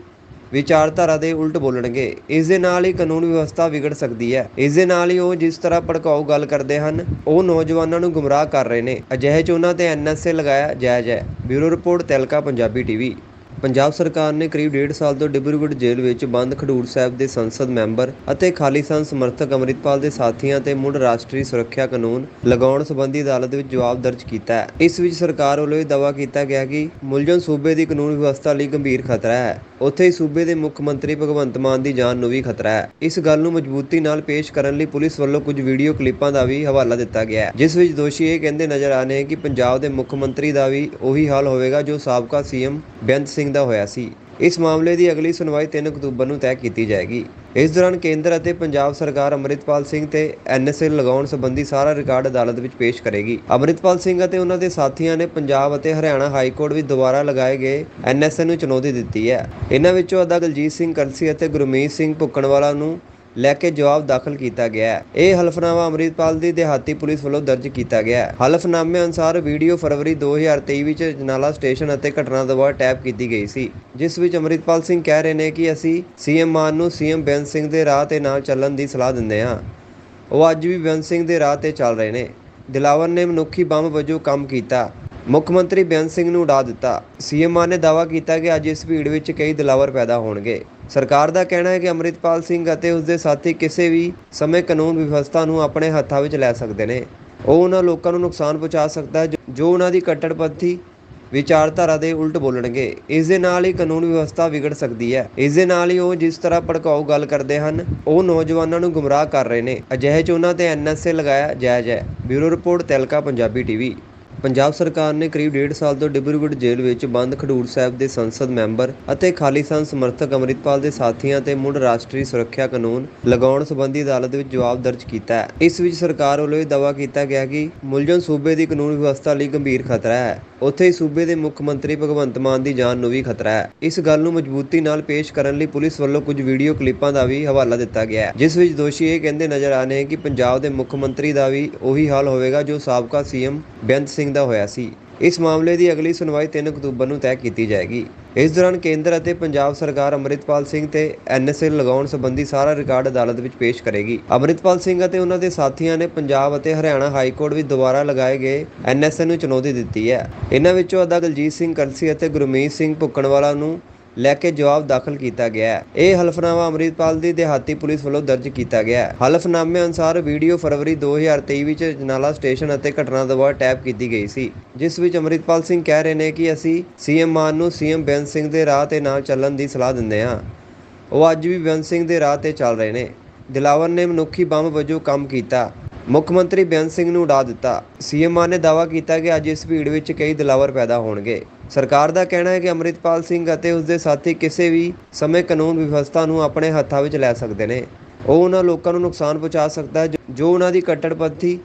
ਵਿਚਾਰਧਾਰਾ ਦੇ ਉਲਟ ਬੋਲਣਗੇ। ਇਸ ਦੇ ਨਾਲ ਹੀ ਕਾਨੂੰਨ ਵਿਵਸਥਾ ਵਿਗੜ ਸਕਦੀ ਹੈ। ਇਸ ਦੇ ਨਾਲ ਹੀ ਉਹ ਜਿਸ ਤਰ੍ਹਾਂ ਭੜਕਾਊ ਗੱਲ ਕਰਦੇ ਹਨ, ਉਹ ਨੌਜਵਾਨਾਂ ਨੂੰ ਗੁੰਮਰਾਹ ਕਰ ਰਹੇ ਨੇ। ਅਜਿਹੇ ਚ ਉਹਨਾਂ ਤੇ ਐਨਐਸਏ ਲਗਾਇਆ ਜਾਇਜ਼ ਹੈ। Bureau report Tehelka, Punjabi TV. Punjab ਸਰਕਾਰ ਨੇ ਕਰੀਬ ਡੇਢ ਸਾਲ ਤੋਂ ਡਿਬਰੂਗੜ੍ਹ ਜੇਲ੍ਹ ਵਿੱਚ ਬੰਦ ਖਡੂਰ ਸਾਹਿਬ ਦੇ ਸੰਸਦ ਮੈਂਬਰ ਅਤੇ ਖਾਲਿਸਤਾਨ ਸਮਰਥਕ ਅੰਮ੍ਰਿਤਪਾਲ ਦੇ ਸਾਥੀਆਂ ਤੇ ਮੁੜ ਰਾਸ਼ਟਰੀ ਸੁਰੱਖਿਆ ਕਾਨੂੰਨ ਲਗਾਉਣ ਸੰਬੰਧੀ ਅਦਾਲਤ ਵਿੱਚ ਜਵਾਬ ਦਰਜ ਕੀਤਾ ਹੈ। ਇਸ ਵਿੱਚ ਸਰਕਾਰ ਵੱਲੋਂ ਇਹ ਦਾਅਵਾ ਕੀਤਾ ਗਿਆ ਕਿ ਮੁਲਜ਼ਮ ਸੂਬੇ ਦੀ ਕਾਨੂੰਨ ਵਿਵਸਥਾ ਲਈ ਗੰਭੀਰ ਖਤਰਾ ਹੈ। ਉੱਥੇ ਹੀ ਸੂਬੇ ਦੇ ਮੁੱਖ ਮੰਤਰੀ ਭਗਵੰਤ ਮਾਨ ਦੀ ਜਾਨ ਨੂੰ ਵੀ ਖਤਰਾ ਹੈ। ਇਸ ਗੱਲ ਨੂੰ ਮਜ਼ਬੂਤੀ ਨਾਲ ਪੇਸ਼ ਕਰਨ ਲਈ ਪੁਲਿਸ ਵੱਲੋਂ ਕੁਝ ਵੀਡੀਓ ਕਲਿੱਪਾਂ ਦਾ ਵੀ ਹਵਾਲਾ ਦਿੱਤਾ ਗਿਆ ਹੈ, ਜਿਸ ਵਿੱਚ ਦੋਸ਼ੀ ਇਹ ਕਹਿੰਦੇ ਨਜ਼ਰ ਆ ਰਹੇ ਕਿ ਪੰਜਾਬ ਦੇ ਮੁੱਖ ਮੰਤਰੀ ਦਾ ਵੀ ਉਹੀ ਹਾਲ ਹੋਵੇਗਾ ਜੋ ਸਾਬਕਾ ਸੀਐਮ ਬੇਅੰਤ ਸਿੰਘ ਦਾ ਹੋਇਆ ਸੀ। ਇਸ ਮਾਮਲੇ ਦੀ ਅਗਲੀ ਸੁਣਵਾਈ 3 ਅਕਤੂਬਰ ਨੂੰ ਤੈਅ ਕੀਤੀ ਜਾਏਗੀ। ਇਸ ਦੌਰਾਨ ਕੇਂਦਰ ਅਤੇ ਪੰਜਾਬ ਸਰਕਾਰ ਅੰਮ੍ਰਿਤਪਾਲ ਸਿੰਘ ਤੇ ਐਨਐਸਏ ਲਗਾਉਣ ਸੰਬੰਧੀ ਸਾਰਾ ਰਿਕਾਰਡ ਅਦਾਲਤ ਵਿੱਚ ਪੇਸ਼ ਕਰੇਗੀ। ਅੰਮ੍ਰਿਤਪਾਲ ਸਿੰਘ ਅਤੇ ਉਹਨਾਂ ਦੇ ਸਾਥੀਆਂ ਨੇ ਪੰਜਾਬ ਅਤੇ ਹਰਿਆਣਾ ਹਾਈ ਕੋਰਟ ਵਿੱਚ ਦੁਬਾਰਾ ਲਗਾਏ ਗਏ ਐਨਐਸਏ ਨੂੰ ਚੁਣੌਤੀ ਦਿੱਤੀ ਹੈ। ਇਹਨਾਂ ਵਿੱਚੋਂ ਅਦਾ ਦਲਜੀਤ ਸਿੰਘ ਕਲਸੀ ਅਤੇ ਗੁਰਮੀਤ ਸਿੰਘ ਭੁੱਕਣਵਾਲਾ ਨੂੰ ਲੈ ਕੇ ਜਵਾਬ ਦਾਖਲ ਕੀਤਾ ਗਿਆ ਹੈ। ਇਹ ਹਲਫਨਾਮਾ ਅੰਮ੍ਰਿਤਪਾਲ ਦੀ ਦਿਹਾਤੀ ਪੁਲਿਸ ਵੱਲੋਂ ਦਰਜ ਕੀਤਾ ਗਿਆ ਹੈ। ਹਲਫਨਾਮੇ ਅਨੁਸਾਰ ਵੀਡੀਓ ਫਰਵਰੀ 2023 ਵਿੱਚ ਜਨਾਲਾ ਸਟੇਸ਼ਨ ਅਤੇ ਘਟਨਾ ਤੋਂ ਟੈਪ ਕੀਤੀ ਗਈ ਸੀ, ਜਿਸ ਵਿੱਚ ਅੰਮ੍ਰਿਤਪਾਲ ਸਿੰਘ ਕਹਿ ਰਹੇ ਨੇ ਕਿ ਅਸੀਂ ਸੀਐਮ ਮਾਨ ਨੂੰ ਸੀਐਮ ਬੇਅੰਤ ਸਿੰਘ ਦੇ ਰਾਹ ਤੇ ਨਾਲ ਚੱਲਣ ਦੀ ਸਲਾਹ ਦਿੰਦੇ ਹਾਂ। ਉਹ ਅੱਜ ਵੀ ਬੇਅੰਤ ਸਿੰਘ ਦੇ ਰਾਹ ਤੇ ਚੱਲ ਰਹੇ ਨੇ। ਦਿਲਾਵਰ ਨੇ ਮਨੁੱਖੀ ਬੰਬ ਵਜੋਂ ਕੰਮ ਕੀਤਾ। ਮੁੱਖ ਮੰਤਰੀ ਬੇਅੰਤ ਸਿੰਘ ਨੂੰ ਉਡਾ ਦਿੱਤਾ। ਸੀਐਮ ਮਾਨ ਨੇ ਦਾਅਵਾ ਕੀਤਾ ਕਿ ਅੱਜ ਇਸ ਭੀੜ ਵਿੱਚ ਕਈ ਦਿਲਾਵਰ ਪੈਦਾ ਹੋਣਗੇ। ਸਰਕਾਰ ਦਾ ਕਹਿਣਾ ਹੈ ਕਿ ਅੰਮ੍ਰਿਤਪਾਲ ਸਿੰਘ ਅਤੇ ਉਸ ਦੇ ਸਾਥੀ ਕਿਸੇ ਵੀ ਸਮੇਂ ਕਾਨੂੰਨ ਵਿਵਸਥਾ ਨੂੰ ਆਪਣੇ ਹੱਥਾਂ ਵਿੱਚ ਲੈ ਸਕਦੇ ਨੇ। ਉਹ ਉਹਨਾਂ ਲੋਕਾਂ ਨੂੰ ਨੁਕਸਾਨ ਪਹੁੰਚਾ ਸਕਦਾ ਹੈ, ਜੋ- ਉਹਨਾਂ ਦੀ ਕੱਟੜਪੰਥੀ ਵਿਚਾਰਧਾਰਾ ਦੇ ਉਲਟ ਬੋਲਣਗੇ। ਇਸ ਦੇ ਨਾਲ ਹੀ ਕਾਨੂੰਨ ਵਿਵਸਥਾ ਵਿਗੜ ਸਕਦੀ ਹੈ। ਇਸ ਦੇ ਨਾਲ ਹੀ ਉਹ ਜਿਸ ਤਰ੍ਹਾਂ ਭੜਕਾਊ ਗੱਲ ਕਰਦੇ ਹਨ, ਉਹ ਨੌਜਵਾਨਾਂ ਨੂੰ ਗੁੰਮਰਾਹ ਕਰ ਰਹੇ ਨੇ। ਅਜਿਹੇ ਚ ਉਹਨਾਂ ਤੇ ਐਨਐਸਏ ਲਗਾਇਆ ਜਾਇਜ਼ ਹੈ। Bureau report Tehelka, Punjabi TV. Punjab ਸਰਕਾਰ ਨੇ ਕਰੀਬ ਡੇਢ ਸਾਲ ਤੋਂ ਡਿਬਰੂਗੜ੍ਹ ਜੇਲ੍ਹ ਵਿੱਚ ਬੰਦ ਖਡੂਰ ਸਾਹਿਬ ਦੇ ਸੰਸਦ ਮੈਂਬਰ ਅਤੇ ਖਾਲਿਸਤਾਨ ਸਮਰਥਕ ਅੰਮ੍ਰਿਤਪਾਲ ਦੇ ਸਾਥੀਆਂ ਤੇ ਮੁੜ ਰਾਸ਼ਟਰੀ ਸੁਰੱਖਿਆ ਕਾਨੂੰਨ ਲਗਾਉਣ ਸੰਬੰਧੀ ਅਦਾਲਤ ਵਿੱਚ ਜਵਾਬ ਦਰਜ ਕੀਤਾ ਹੈ। ਇਸ ਵਿੱਚ ਸਰਕਾਰ ਵੱਲੋਂ ਇਹ ਦਾਅਵਾ ਕੀਤਾ ਗਿਆ ਕਿ ਮੁਲਜ਼ਮ ਸੂਬੇ ਦੀ ਕਾਨੂੰਨ ਵਿਵਸਥਾ ਲਈ ਗੰਭੀਰ ਖਤਰਾ ਹੈ। ਉੱਥੇ ਹੀ ਸੂਬੇ ਦੇ ਮੁੱਖ ਮੰਤਰੀ ਭਗਵੰਤ ਮਾਨ ਦੀ ਜਾਨ ਨੂੰ ਵੀ ਖਤਰਾ ਹੈ। ਇਸ ਗੱਲ ਨੂੰ ਮਜ਼ਬੂਤੀ ਨਾਲ ਪੇਸ਼ ਕਰਨ ਲਈ ਪੁਲਿਸ ਵੱਲੋਂ ਕੁਝ ਵੀਡੀਓ ਕਲਿੱਪਾਂ ਦਾ ਵੀ ਹਵਾਲਾ ਦਿੱਤਾ ਗਿਆ ਹੈ, ਜਿਸ ਵਿੱਚ ਦੋਸ਼ੀ ਇਹ ਕਹਿੰਦੇ ਨਜ਼ਰ ਆ ਰਹੇ ਕਿ ਪੰਜਾਬ ਦੇ ਮੁੱਖ ਮੰਤਰੀ ਦਾ ਵੀ ਉਹੀ ਹਾਲ ਹੋਵੇਗਾ ਜੋ ਸਾਬਕਾ ਸੀਐਮ ਬੇਅੰਤ ਸਿੰਘ ਦਾ ਹੋਇਆ ਸੀ। ਇਸ ਮਾਮਲੇ ਦੀ ਅਗਲੀ ਸੁਣਵਾਈ 3 ਅਕਤੂਬਰ ਨੂੰ ਤੈਅ ਕੀਤੀ ਜਾਏਗੀ। ਇਸ ਦੌਰਾਨ ਕੇਂਦਰ ਅਤੇ ਪੰਜਾਬ ਸਰਕਾਰ ਅੰਮ੍ਰਿਤਪਾਲ ਸਿੰਘ ਤੇ ਐਨਐਸਏ ਲਗਾਉਣ ਸੰਬੰਧੀ ਸਾਰਾ ਰਿਕਾਰਡ ਅਦਾਲਤ ਵਿੱਚ ਪੇਸ਼ ਕਰੇਗੀ। ਅੰਮ੍ਰਿਤਪਾਲ ਸਿੰਘ ਅਤੇ ਉਹਨਾਂ ਦੇ ਸਾਥੀਆਂ ਨੇ ਪੰਜਾਬ ਅਤੇ ਹਰਿਆਣਾ ਹਾਈ ਕੋਰਟ ਵਿੱਚ ਦੁਬਾਰਾ ਲਗਾਏ ਗਏ ਐਨਐਸਏ ਨੂੰ ਚੁਣੌਤੀ ਦਿੱਤੀ ਹੈ। ਇਹਨਾਂ ਵਿੱਚੋਂ ਅਦਾ ਦਲਜੀਤ ਸਿੰਘ ਕਰਸੀ ਅਤੇ ਗੁਰਮੀਤ ਸਿੰਘ ਭੁੱਕਣਵਾਲਾ ਨੂੰ ਲੈ ਕੇ ਜਵਾਬ ਦਾਖਲ ਕੀਤਾ ਗਿਆ ਹੈ। ਇਹ ਹਲਫਨਾਮਾ ਅੰਮ੍ਰਿਤਪਾਲ ਦੀ ਦਿਹਾਤੀ ਪੁਲਿਸ ਵੱਲੋਂ ਦਰਜ ਕੀਤਾ ਗਿਆ ਹੈ। ਹਲਫਨਾਮੇ ਅਨੁਸਾਰ ਵੀਡੀਓ ਫਰਵਰੀ 2023 ਵਿੱਚ ਜਨਾਲਾ ਸਟੇਸ਼ਨ ਅਤੇ ਘਟਨਾ ਤੋਂ ਟੈਪ ਕੀਤੀ ਗਈ ਸੀ, ਜਿਸ ਵਿੱਚ ਅੰਮ੍ਰਿਤਪਾਲ ਸਿੰਘ ਕਹਿ ਰਹੇ ਨੇ ਕਿ ਅਸੀਂ ਸੀਐਮ ਮਾਨ ਨੂੰ ਸੀਐਮ ਬੇਅੰਤ ਸਿੰਘ ਦੇ ਰਾਹ ਤੇ ਨਾਲ ਚੱਲਣ ਦੀ ਸਲਾਹ ਦਿੰਦੇ ਹਾਂ। ਉਹ ਅੱਜ ਵੀ ਬੇਅੰਤ ਸਿੰਘ ਦੇ ਰਾਹ ਤੇ ਚੱਲ ਰਹੇ ਨੇ। ਦਿਲਾਵਰ ਨੇ ਮਨੁੱਖੀ ਬੰਬ ਵਜੋਂ ਕੰਮ ਕੀਤਾ। ਮੁੱਖ ਮੰਤਰੀ ਬੇਅੰਤ ਸਿੰਘ ਨੂੰ ਉਡਾ ਦਿੱਤਾ। ਸੀਐਮ ਮਾਨ ਨੇ ਦਾਅਵਾ ਕੀਤਾ ਕਿ ਅੱਜ ਇਸ ਭੀੜ ਵਿੱਚ ਕਈ ਦਿਲਾਵਰ ਪੈਦਾ ਹੋਣਗੇ। ਸਰਕਾਰ ਦਾ ਕਹਿਣਾ ਹੈ ਕਿ ਅੰਮ੍ਰਿਤਪਾਲ ਸਿੰਘ ਅਤੇ ਉਸ ਦੇ ਸਾਥੀ ਕਿਸੇ ਵੀ ਸਮੇਂ ਕਾਨੂੰਨ ਵਿਵਸਥਾ ਨੂੰ ਆਪਣੇ ਹੱਥਾਂ ਵਿੱਚ ਲੈ ਸਕਦੇ ਨੇ। ਉਹ ਉਹਨਾਂ ਲੋਕਾਂ ਨੂੰ ਨੁਕਸਾਨ ਪਹੁੰਚਾ ਸਕਦਾ ਹੈ, ਜੋ- ਜੋ ਉਹਨਾਂ ਦੀ ਕੱਟੜਪੰਥੀ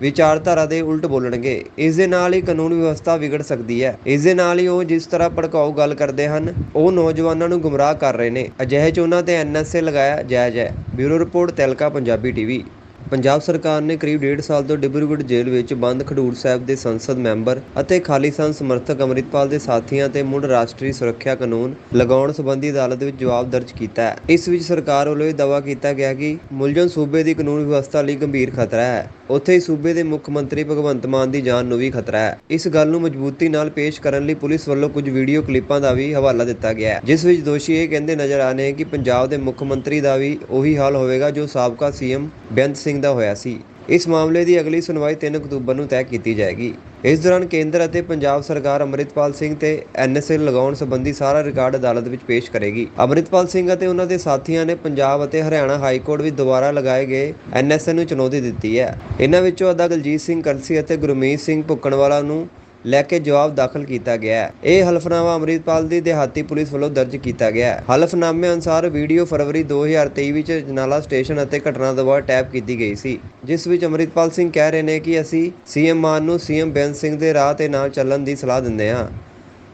ਵਿਚਾਰਧਾਰਾ ਦੇ ਉਲਟ ਬੋਲਣਗੇ। ਇਸ ਦੇ ਨਾਲ ਹੀ ਕਾਨੂੰਨ ਵਿਵਸਥਾ ਵਿਗੜ ਸਕਦੀ ਹੈ। ਇਸ ਦੇ ਨਾਲ ਹੀ ਉਹ ਜਿਸ ਤਰ੍ਹਾਂ ਭੜਕਾਊ ਗੱਲ ਕਰਦੇ ਹਨ, ਉਹ ਨੌਜਵਾਨਾਂ ਨੂੰ ਗੁੰਮਰਾਹ ਕਰ ਰਹੇ ਨੇ। ਅਜਿਹੇ ਚ ਉਹਨਾਂ ਤੇ ਐਨਐਸਏ ਲਗਾਇਆ ਜਾਇਜ਼ ਹੈ। Bureau report Tehelka, Punjabi TV. Punjab ਸਰਕਾਰ ਨੇ ਕਰੀਬ ਡੇਢ ਸਾਲ ਤੋਂ ਡਿਬਰੂਗੜ੍ਹ ਜੇਲ੍ਹ ਵਿੱਚ ਬੰਦ ਖਡੂਰ ਸਾਹਿਬ ਦੇ ਸੰਸਦ ਮੈਂਬਰ ਅਤੇ ਖਾਲਿਸਤਾਨ ਸਮਰਥਕ ਅੰਮ੍ਰਿਤਪਾਲ ਦੇ ਸਾਥੀਆਂ ਤੇ ਮੁੜ ਰਾਸ਼ਟਰੀ ਸੁਰੱਖਿਆ ਕਾਨੂੰਨ ਲਗਾਉਣ ਸੰਬੰਧੀ ਅਦਾਲਤ ਵਿੱਚ ਜਵਾਬ ਦਰਜ ਕੀਤਾ ਹੈ। ਇਸ ਵਿੱਚ ਸਰਕਾਰ ਵੱਲੋਂ ਇਹ ਦਾਅਵਾ ਕੀਤਾ ਗਿਆ ਕਿ ਮੁਲਜ਼ਮ ਸੂਬੇ ਦੀ ਕਾਨੂੰਨ ਵਿਵਸਥਾ ਲਈ ਗੰਭੀਰ ਖਤਰਾ ਹੈ। ਉੱਥੇ ਹੀ ਸੂਬੇ ਦੇ ਮੁੱਖ ਮੰਤਰੀ ਭਗਵੰਤ ਮਾਨ ਦੀ ਜਾਨ ਨੂੰ ਵੀ ਖਤਰਾ ਹੈ। ਇਸ ਗੱਲ ਨੂੰ ਮਜ਼ਬੂਤੀ ਨਾਲ ਪੇਸ਼ ਕਰਨ ਲਈ ਪੁਲਿਸ ਵੱਲੋਂ ਕੁਝ ਵੀਡੀਓ ਕਲਿੱਪਾਂ ਦਾ ਵੀ ਹਵਾਲਾ ਦਿੱਤਾ ਗਿਆ ਹੈ, ਜਿਸ ਵਿੱਚ ਦੋਸ਼ੀ ਇਹ ਕਹਿੰਦੇ ਨਜ਼ਰ ਆ ਰਹੇ ਕਿ ਪੰਜਾਬ ਦੇ ਮੁੱਖ ਮੰਤਰੀ ਦਾ ਵੀ ਉਹੀ ਹਾਲ ਹੋਵੇਗਾ ਜੋ ਸਾਬਕਾ ਸੀਐਮ ਬੇਅੰਤ ਸਿੰਘ ਦਾ ਹੋਇਆ ਸੀ। ਇਸ ਮਾਮਲੇ ਦੀ ਅਗਲੀ ਸੁਣਵਾਈ 3 ਅਕਤੂਬਰ ਨੂੰ ਤੈਅ ਕੀਤੀ ਜਾਏਗੀ। ਇਸ ਦੌਰਾਨ ਕੇਂਦਰ ਅਤੇ ਪੰਜਾਬ ਸਰਕਾਰ ਅੰਮ੍ਰਿਤਪਾਲ ਸਿੰਘ ਤੇ ਐਨਐਸਏ ਲਗਾਉਣ ਸੰਬੰਧੀ ਸਾਰਾ ਰਿਕਾਰਡ ਅਦਾਲਤ ਵਿੱਚ ਪੇਸ਼ ਕਰੇਗੀ। ਅੰਮ੍ਰਿਤਪਾਲ ਸਿੰਘ ਅਤੇ ਉਹਨਾਂ ਦੇ ਸਾਥੀਆਂ ਨੇ ਪੰਜਾਬ ਅਤੇ ਹਰਿਆਣਾ ਹਾਈ ਕੋਰਟ ਵਿੱਚ ਦੁਬਾਰਾ ਲਗਾਏ ਗਏ ਐਨਐਸਏ ਨੂੰ ਚੁਣੌਤੀ ਦਿੱਤੀ ਹੈ। ਇਹਨਾਂ ਵਿੱਚੋਂ ਅਦਾ ਦਲਜੀਤ ਸਿੰਘ ਕਰਸੀ ਅਤੇ ਗੁਰਮੀਤ ਸਿੰਘ ਭੁੱਕਣਵਾਲਾ ਨੂੰ ਲੈ ਕੇ ਜਵਾਬ ਦਾਖਲ ਕੀਤਾ ਗਿਆ ਹੈ। ਇਹ ਹਲਫਨਾਮਾ ਅੰਮ੍ਰਿਤਪਾਲ ਦੀ ਦਿਹਾਤੀ ਪੁਲਿਸ ਵੱਲੋਂ ਦਰਜ ਕੀਤਾ ਗਿਆ ਹੈ। ਹਲਫਨਾਮੇ ਅਨੁਸਾਰ ਵੀਡੀਓ ਫਰਵਰੀ 2023 ਵਿੱਚ ਜਨਾਲਾ ਸਟੇਸ਼ਨ ਅਤੇ ਘਟਨਾ ਤੋਂ ਟੈਪ ਕੀਤੀ ਗਈ ਸੀ, ਜਿਸ ਵਿੱਚ ਅੰਮ੍ਰਿਤਪਾਲ ਸਿੰਘ ਕਹਿ ਰਹੇ ਨੇ ਕਿ ਅਸੀਂ ਸੀਐਮ ਮਾਨ ਨੂੰ ਸੀਐਮ ਬੇਅੰਤ ਸਿੰਘ ਦੇ ਰਾਹ ਤੇ ਨਾਲ ਚੱਲਣ ਦੀ ਸਲਾਹ ਦਿੰਦੇ ਹਾਂ।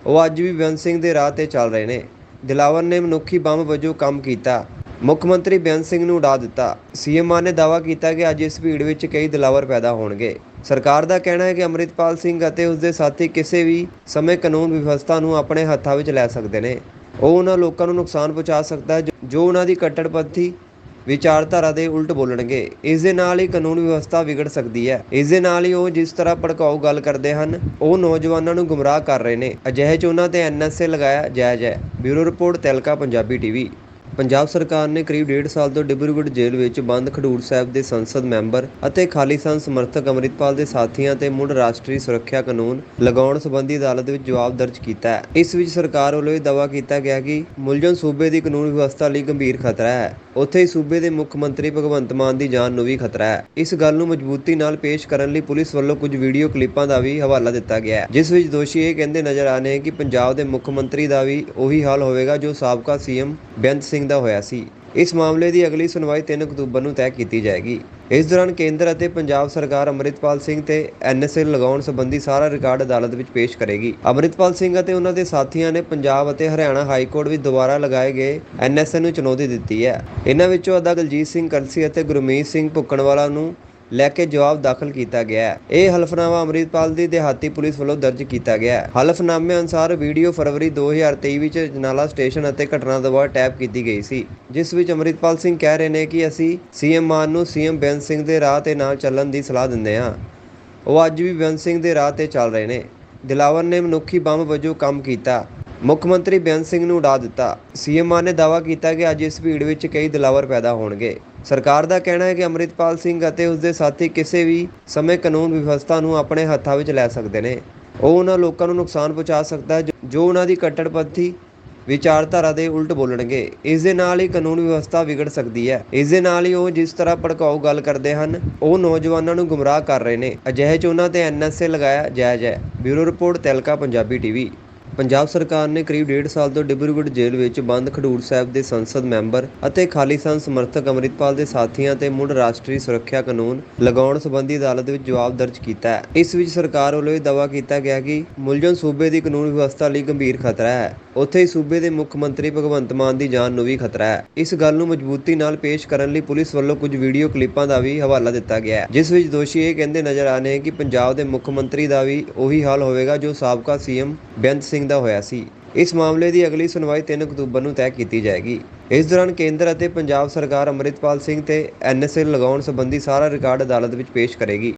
ਉਹ ਅੱਜ ਵੀ ਬੇਅੰਤ ਸਿੰਘ ਦੇ ਰਾਹ ਤੇ ਚੱਲ ਰਹੇ ਨੇ। ਦਿਲਾਵਰ ਨੇ ਮਨੁੱਖੀ ਬੰਬ ਵਜੋਂ ਕੰਮ ਕੀਤਾ। ਮੁੱਖ ਮੰਤਰੀ ਬੇਅੰਤ ਸਿੰਘ ਨੂੰ ਉਡਾ ਦਿੱਤਾ। ਸੀਐਮ ਮਾਨ ਨੇ ਦਾਅਵਾ ਕੀਤਾ ਕਿ ਅੱਜ ਇਸ ਭੀੜ ਵਿੱਚ ਕਈ ਦਿਲਾਵਰ ਪੈਦਾ ਹੋਣਗੇ। ਸਰਕਾਰ ਦਾ ਕਹਿਣਾ ਹੈ ਕਿ ਅੰਮ੍ਰਿਤਪਾਲ ਸਿੰਘ ਅਤੇ ਉਸ ਦੇ ਸਾਥੀ ਕਿਸੇ ਵੀ ਸਮੇਂ ਕਾਨੂੰਨ ਵਿਵਸਥਾ ਨੂੰ ਆਪਣੇ ਹੱਥਾਂ ਵਿੱਚ ਲੈ ਸਕਦੇ ਨੇ। ਉਹ ਉਹਨਾਂ ਲੋਕਾਂ ਨੂੰ ਨੁਕਸਾਨ ਪਹੁੰਚਾ ਸਕਦਾ ਹੈ, ਜੋ- ਜੋ ਉਹਨਾਂ ਦੀ ਕੱਟੜਪੰਥੀ ਵਿਚਾਰਧਾਰਾ ਦੇ ਉਲਟ ਬੋਲਣਗੇ। ਇਸ ਦੇ ਨਾਲ ਹੀ ਕਾਨੂੰਨ ਵਿਵਸਥਾ ਵਿਗੜ ਸਕਦੀ ਹੈ। ਇਸ ਦੇ ਨਾਲ ਹੀ ਉਹ ਜਿਸ ਤਰ੍ਹਾਂ ਭੜਕਾਊ ਗੱਲ ਕਰਦੇ ਹਨ, ਉਹ ਨੌਜਵਾਨਾਂ ਨੂੰ ਗੁੰਮਰਾਹ ਕਰ ਰਹੇ ਨੇ। ਅਜਿਹੇ ਚ ਉਹਨਾਂ ਤੇ ਐਨਐਸਏ ਲਗਾਇਆ ਜਾਇਜ਼ ਹੈ। Bureau report Tehelka, Punjabi TV. Punjab ਸਰਕਾਰ ਨੇ ਕਰੀਬ ਡੇਢ ਸਾਲ ਤੋਂ ਡਿਬਰੂਗੜ੍ਹ ਜੇਲ੍ਹ ਵਿੱਚ ਬੰਦ ਖਡੂਰ ਸਾਹਿਬ ਦੇ ਸੰਸਦ ਮੈਂਬਰ ਅਤੇ ਖਾਲਿਸਤਾਨ ਸਮਰਥਕ ਅੰਮ੍ਰਿਤਪਾਲ ਦੇ ਸਾਥੀਆਂ ਤੇ ਮੁੜ ਰਾਸ਼ਟਰੀ ਸੁਰੱਖਿਆ ਕਾਨੂੰਨ ਲਗਾਉਣ ਸੰਬੰਧੀ ਅਦਾਲਤ ਵਿੱਚ ਜਵਾਬ ਦਰਜ ਕੀਤਾ ਹੈ। ਇਸ ਵਿੱਚ ਸਰਕਾਰ ਵੱਲੋਂ ਇਹ ਦਾਅਵਾ ਕੀਤਾ ਗਿਆ ਕਿ ਮੁਲਜ਼ਮ ਸੂਬੇ ਦੀ ਕਾਨੂੰਨ ਵਿਵਸਥਾ ਲਈ ਗੰਭੀਰ ਖਤਰਾ ਹੈ। ਉੱਥੇ ਹੀ ਸੂਬੇ ਦੇ ਮੁੱਖ ਮੰਤਰੀ ਭਗਵੰਤ ਮਾਨ ਦੀ ਜਾਨ ਨੂੰ ਵੀ ਖਤਰਾ ਹੈ। ਇਸ ਗੱਲ ਨੂੰ ਮਜ਼ਬੂਤੀ ਨਾਲ ਪੇਸ਼ ਕਰਨ ਲਈ ਪੁਲਿਸ ਵੱਲੋਂ ਕੁਝ ਵੀਡੀਓ ਕਲਿੱਪਾਂ ਦਾ ਵੀ ਹਵਾਲਾ ਦਿੱਤਾ ਗਿਆ ਹੈ, ਜਿਸ ਵਿੱਚ ਦੋਸ਼ੀ ਇਹ ਕਹਿੰਦੇ ਨਜ਼ਰ ਆ ਰਹੇ ਕਿ ਪੰਜਾਬ ਦੇ ਮੁੱਖ ਮੰਤਰੀ ਦਾ ਵੀ ਉਹੀ ਹਾਲ ਹੋਵੇਗਾ ਜੋ ਸਾਬਕਾ ਸੀਐਮ ਬੇਅੰਤ ਸਿੰਘ ਦਾ ਹੋਇਆ ਸੀ। ਇਸ ਮਾਮਲੇ ਦੀ ਅਗਲੀ ਸੁਣਵਾਈ 3 ਅਕਤੂਬਰ ਨੂੰ ਤੈਅ ਕੀਤੀ ਜਾਏਗੀ। ਇਸ ਦੌਰਾਨ ਕੇਂਦਰ ਅਤੇ ਪੰਜਾਬ ਸਰਕਾਰ ਅੰਮ੍ਰਿਤਪਾਲ ਸਿੰਘ ਤੇ ਐਨਐਸਏ ਲਗਾਉਣ ਸੰਬੰਧੀ ਸਾਰਾ ਰਿਕਾਰਡ ਅਦਾਲਤ ਵਿੱਚ ਪੇਸ਼ ਕਰੇਗੀ। ਅੰਮ੍ਰਿਤਪਾਲ ਸਿੰਘ ਅਤੇ ਉਹਨਾਂ ਦੇ ਸਾਥੀਆਂ ਨੇ ਪੰਜਾਬ ਅਤੇ ਹਰਿਆਣਾ ਹਾਈ ਕੋਰਟ ਵਿੱਚ ਦੁਬਾਰਾ ਲਗਾਏ ਗਏ ਐਨਐਸਏ ਨੂੰ ਚੁਣੌਤੀ ਦਿੱਤੀ ਹੈ। ਇਹਨਾਂ ਵਿੱਚੋਂ ਅਦਾ ਦਲਜੀਤ ਸਿੰਘ ਕਲਸੀ ਅਤੇ ਗੁਰਮੀਤ ਸਿੰਘ ਭੁੱਕਣਵਾਲਾ ਨੂੰ ਲੈ ਕੇ ਜਵਾਬ ਦਾਖਲ ਕੀਤਾ ਗਿਆ ਹੈ। ਇਹ ਹਲਫਨਾਮਾ ਅੰਮ੍ਰਿਤਪਾਲ ਦੀ ਦਿਹਾਤੀ ਪੁਲਿਸ ਵੱਲੋਂ ਦਰਜ ਕੀਤਾ ਗਿਆ ਹੈ। ਹਲਫਨਾਮੇ ਅਨੁਸਾਰ ਵੀਡੀਓ ਫਰਵਰੀ 2023 ਵਿੱਚ ਜਨਾਲਾ ਸਟੇਸ਼ਨ ਅਤੇ ਘਟਨਾ ਤੋਂ ਟੈਪ ਕੀਤੀ ਗਈ ਸੀ, ਜਿਸ ਵਿੱਚ ਅੰਮ੍ਰਿਤਪਾਲ ਸਿੰਘ ਕਹਿ ਰਹੇ ਨੇ ਕਿ ਅਸੀਂ ਸੀਐਮ ਮਾਨ ਨੂੰ ਸੀਐਮ ਬੇਅੰਤ ਸਿੰਘ ਦੇ ਰਾਹ ਤੇ ਨਾਲ ਚੱਲਣ ਦੀ ਸਲਾਹ ਦਿੰਦੇ ਹਾਂ। ਉਹ ਅੱਜ ਵੀ ਬੇਅੰਤ ਸਿੰਘ ਦੇ ਰਾਹ ਤੇ ਚੱਲ ਰਹੇ ਨੇ। ਦਿਲਾਵਰ ਨੇ ਮਨੁੱਖੀ ਬੰਬ ਵਜੋਂ ਕੰਮ ਕੀਤਾ। ਮੁੱਖ ਮੰਤਰੀ ਬੇਅੰਤ ਸਿੰਘ ਨੂੰ ਉਡਾ ਦਿੱਤਾ। ਸੀਐਮ ਮਾਨ ਨੇ ਦਾਅਵਾ ਕੀਤਾ ਕਿ ਅੱਜ ਇਸ ਭੀੜ ਵਿੱਚ ਕਈ ਦਿਲਾਵਰ ਪੈਦਾ ਹੋਣਗੇ। ਸਰਕਾਰ ਦਾ ਕਹਿਣਾ ਹੈ ਕਿ ਅੰਮ੍ਰਿਤਪਾਲ ਸਿੰਘ ਅਤੇ ਉਸ ਦੇ ਸਾਥੀ ਕਿਸੇ ਵੀ ਸਮੇਂ ਕਾਨੂੰਨ ਵਿਵਸਥਾ ਨੂੰ ਆਪਣੇ ਹੱਥਾਂ ਵਿੱਚ ਲੈ ਸਕਦੇ ਨੇ। ਉਹ ਉਹਨਾਂ ਲੋਕਾਂ ਨੂੰ ਨੁਕਸਾਨ ਪਹੁੰਚਾ ਸਕਦਾ ਹੈ, ਜੋ- ਜੋ ਉਹਨਾਂ ਦੀ ਕੱਟੜਪੰਥੀ ਵਿਚਾਰਧਾਰਾ ਦੇ ਉਲਟ ਬੋਲਣਗੇ। ਇਸ ਦੇ ਨਾਲ ਹੀ ਕਾਨੂੰਨ ਵਿਵਸਥਾ ਵਿਗੜ ਸਕਦੀ ਹੈ। ਇਸ ਦੇ ਨਾਲ ਹੀ ਉਹ ਜਿਸ ਤਰ੍ਹਾਂ ਭੜਕਾਊ ਗੱਲ ਕਰਦੇ ਹਨ, ਉਹ ਨੌਜਵਾਨਾਂ ਨੂੰ ਗੁੰਮਰਾਹ ਕਰ ਰਹੇ ਨੇ। ਅਜਿਹੇ ਚ ਉਹਨਾਂ ਤੇ ਐਨਐਸਏ ਲਗਾਇਆ ਜਾਇਜ਼ ਹੈ। Bureau report Tehelka, Punjabi TV. Punjab ਸਰਕਾਰ ਨੇ ਕਰੀਬ ਡੇਢ ਸਾਲ ਤੋਂ ਡਿਬਰੂਗੜ੍ਹ ਜੇਲ੍ਹ ਵਿੱਚ ਬੰਦ ਖਡੂਰ ਸਾਹਿਬ ਦੇ ਸੰਸਦ ਮੈਂਬਰ ਅਤੇ ਖਾਲਿਸਤਾਨ ਸਮਰਥਕ ਅੰਮ੍ਰਿਤਪਾਲ ਦੇ ਸਾਥੀਆਂ ਤੇ ਮੁੜ ਰਾਸ਼ਟਰੀ ਸੁਰੱਖਿਆ ਕਾਨੂੰਨ ਲਗਾਉਣ ਸੰਬੰਧੀ ਅਦਾਲਤ ਵਿੱਚ ਜਵਾਬ ਦਰਜ ਕੀਤਾ ਹੈ। ਇਸ ਵਿੱਚ ਸਰਕਾਰ ਵੱਲੋਂ ਇਹ ਦਾਅਵਾ ਕੀਤਾ ਗਿਆ ਕਿ ਮੁਲਜ਼ਮ ਸੂਬੇ ਦੀ ਕਾਨੂੰਨ ਵਿਵਸਥਾ ਲਈ ਗੰਭੀਰ ਖਤਰਾ ਹੈ। ਉੱਥੇ ਹੀ ਸੂਬੇ ਦੇ ਮੁੱਖ ਮੰਤਰੀ ਭਗਵੰਤ ਮਾਨ ਦੀ ਜਾਨ ਨੂੰ ਵੀ ਖਤਰਾ ਹੈ। ਇਸ ਗੱਲ ਨੂੰ ਮਜ਼ਬੂਤੀ ਨਾਲ ਪੇਸ਼ ਕਰਨ ਲਈ ਪੁਲਿਸ ਵੱਲੋਂ ਕੁਝ ਵੀਡੀਓ ਕਲਿੱਪਾਂ ਦਾ ਵੀ ਹਵਾਲਾ ਦਿੱਤਾ ਗਿਆ ਹੈ, ਜਿਸ ਵਿੱਚ ਦੋਸ਼ੀ ਇਹ ਕਹਿੰਦੇ ਨਜ਼ਰ ਆ ਰਹੇ ਕਿ ਪੰਜਾਬ ਦੇ ਮੁੱਖ ਮੰਤਰੀ ਦਾ ਵੀ ਉਹੀ ਹਾਲ ਹੋਵੇਗਾ ਜੋ ਸਾਬਕਾ ਸੀਐਮ ਬੇਅੰਤ ਸਿੰਘ ਦਾ ਹੋਇਆ ਸੀ। ਇਸ ਮਾਮਲੇ ਦੀ ਅਗਲੀ ਸੁਣਵਾਈ 3 ਅਕਤੂਬਰ ਨੂੰ ਤੈਅ ਕੀਤੀ ਜਾਏਗੀ। ਇਸ ਦੌਰਾਨ ਕੇਂਦਰ ਅਤੇ ਪੰਜਾਬ ਸਰਕਾਰ ਅੰਮ੍ਰਿਤਪਾਲ ਸਿੰਘ ਤੇ ਐਨਐਸਏ ਲਗਾਉਣ ਸੰਬੰਧੀ ਸਾਰਾ ਰਿਕਾਰਡ ਅਦਾਲਤ ਵਿੱਚ ਪੇਸ਼ ਕਰੇਗੀ।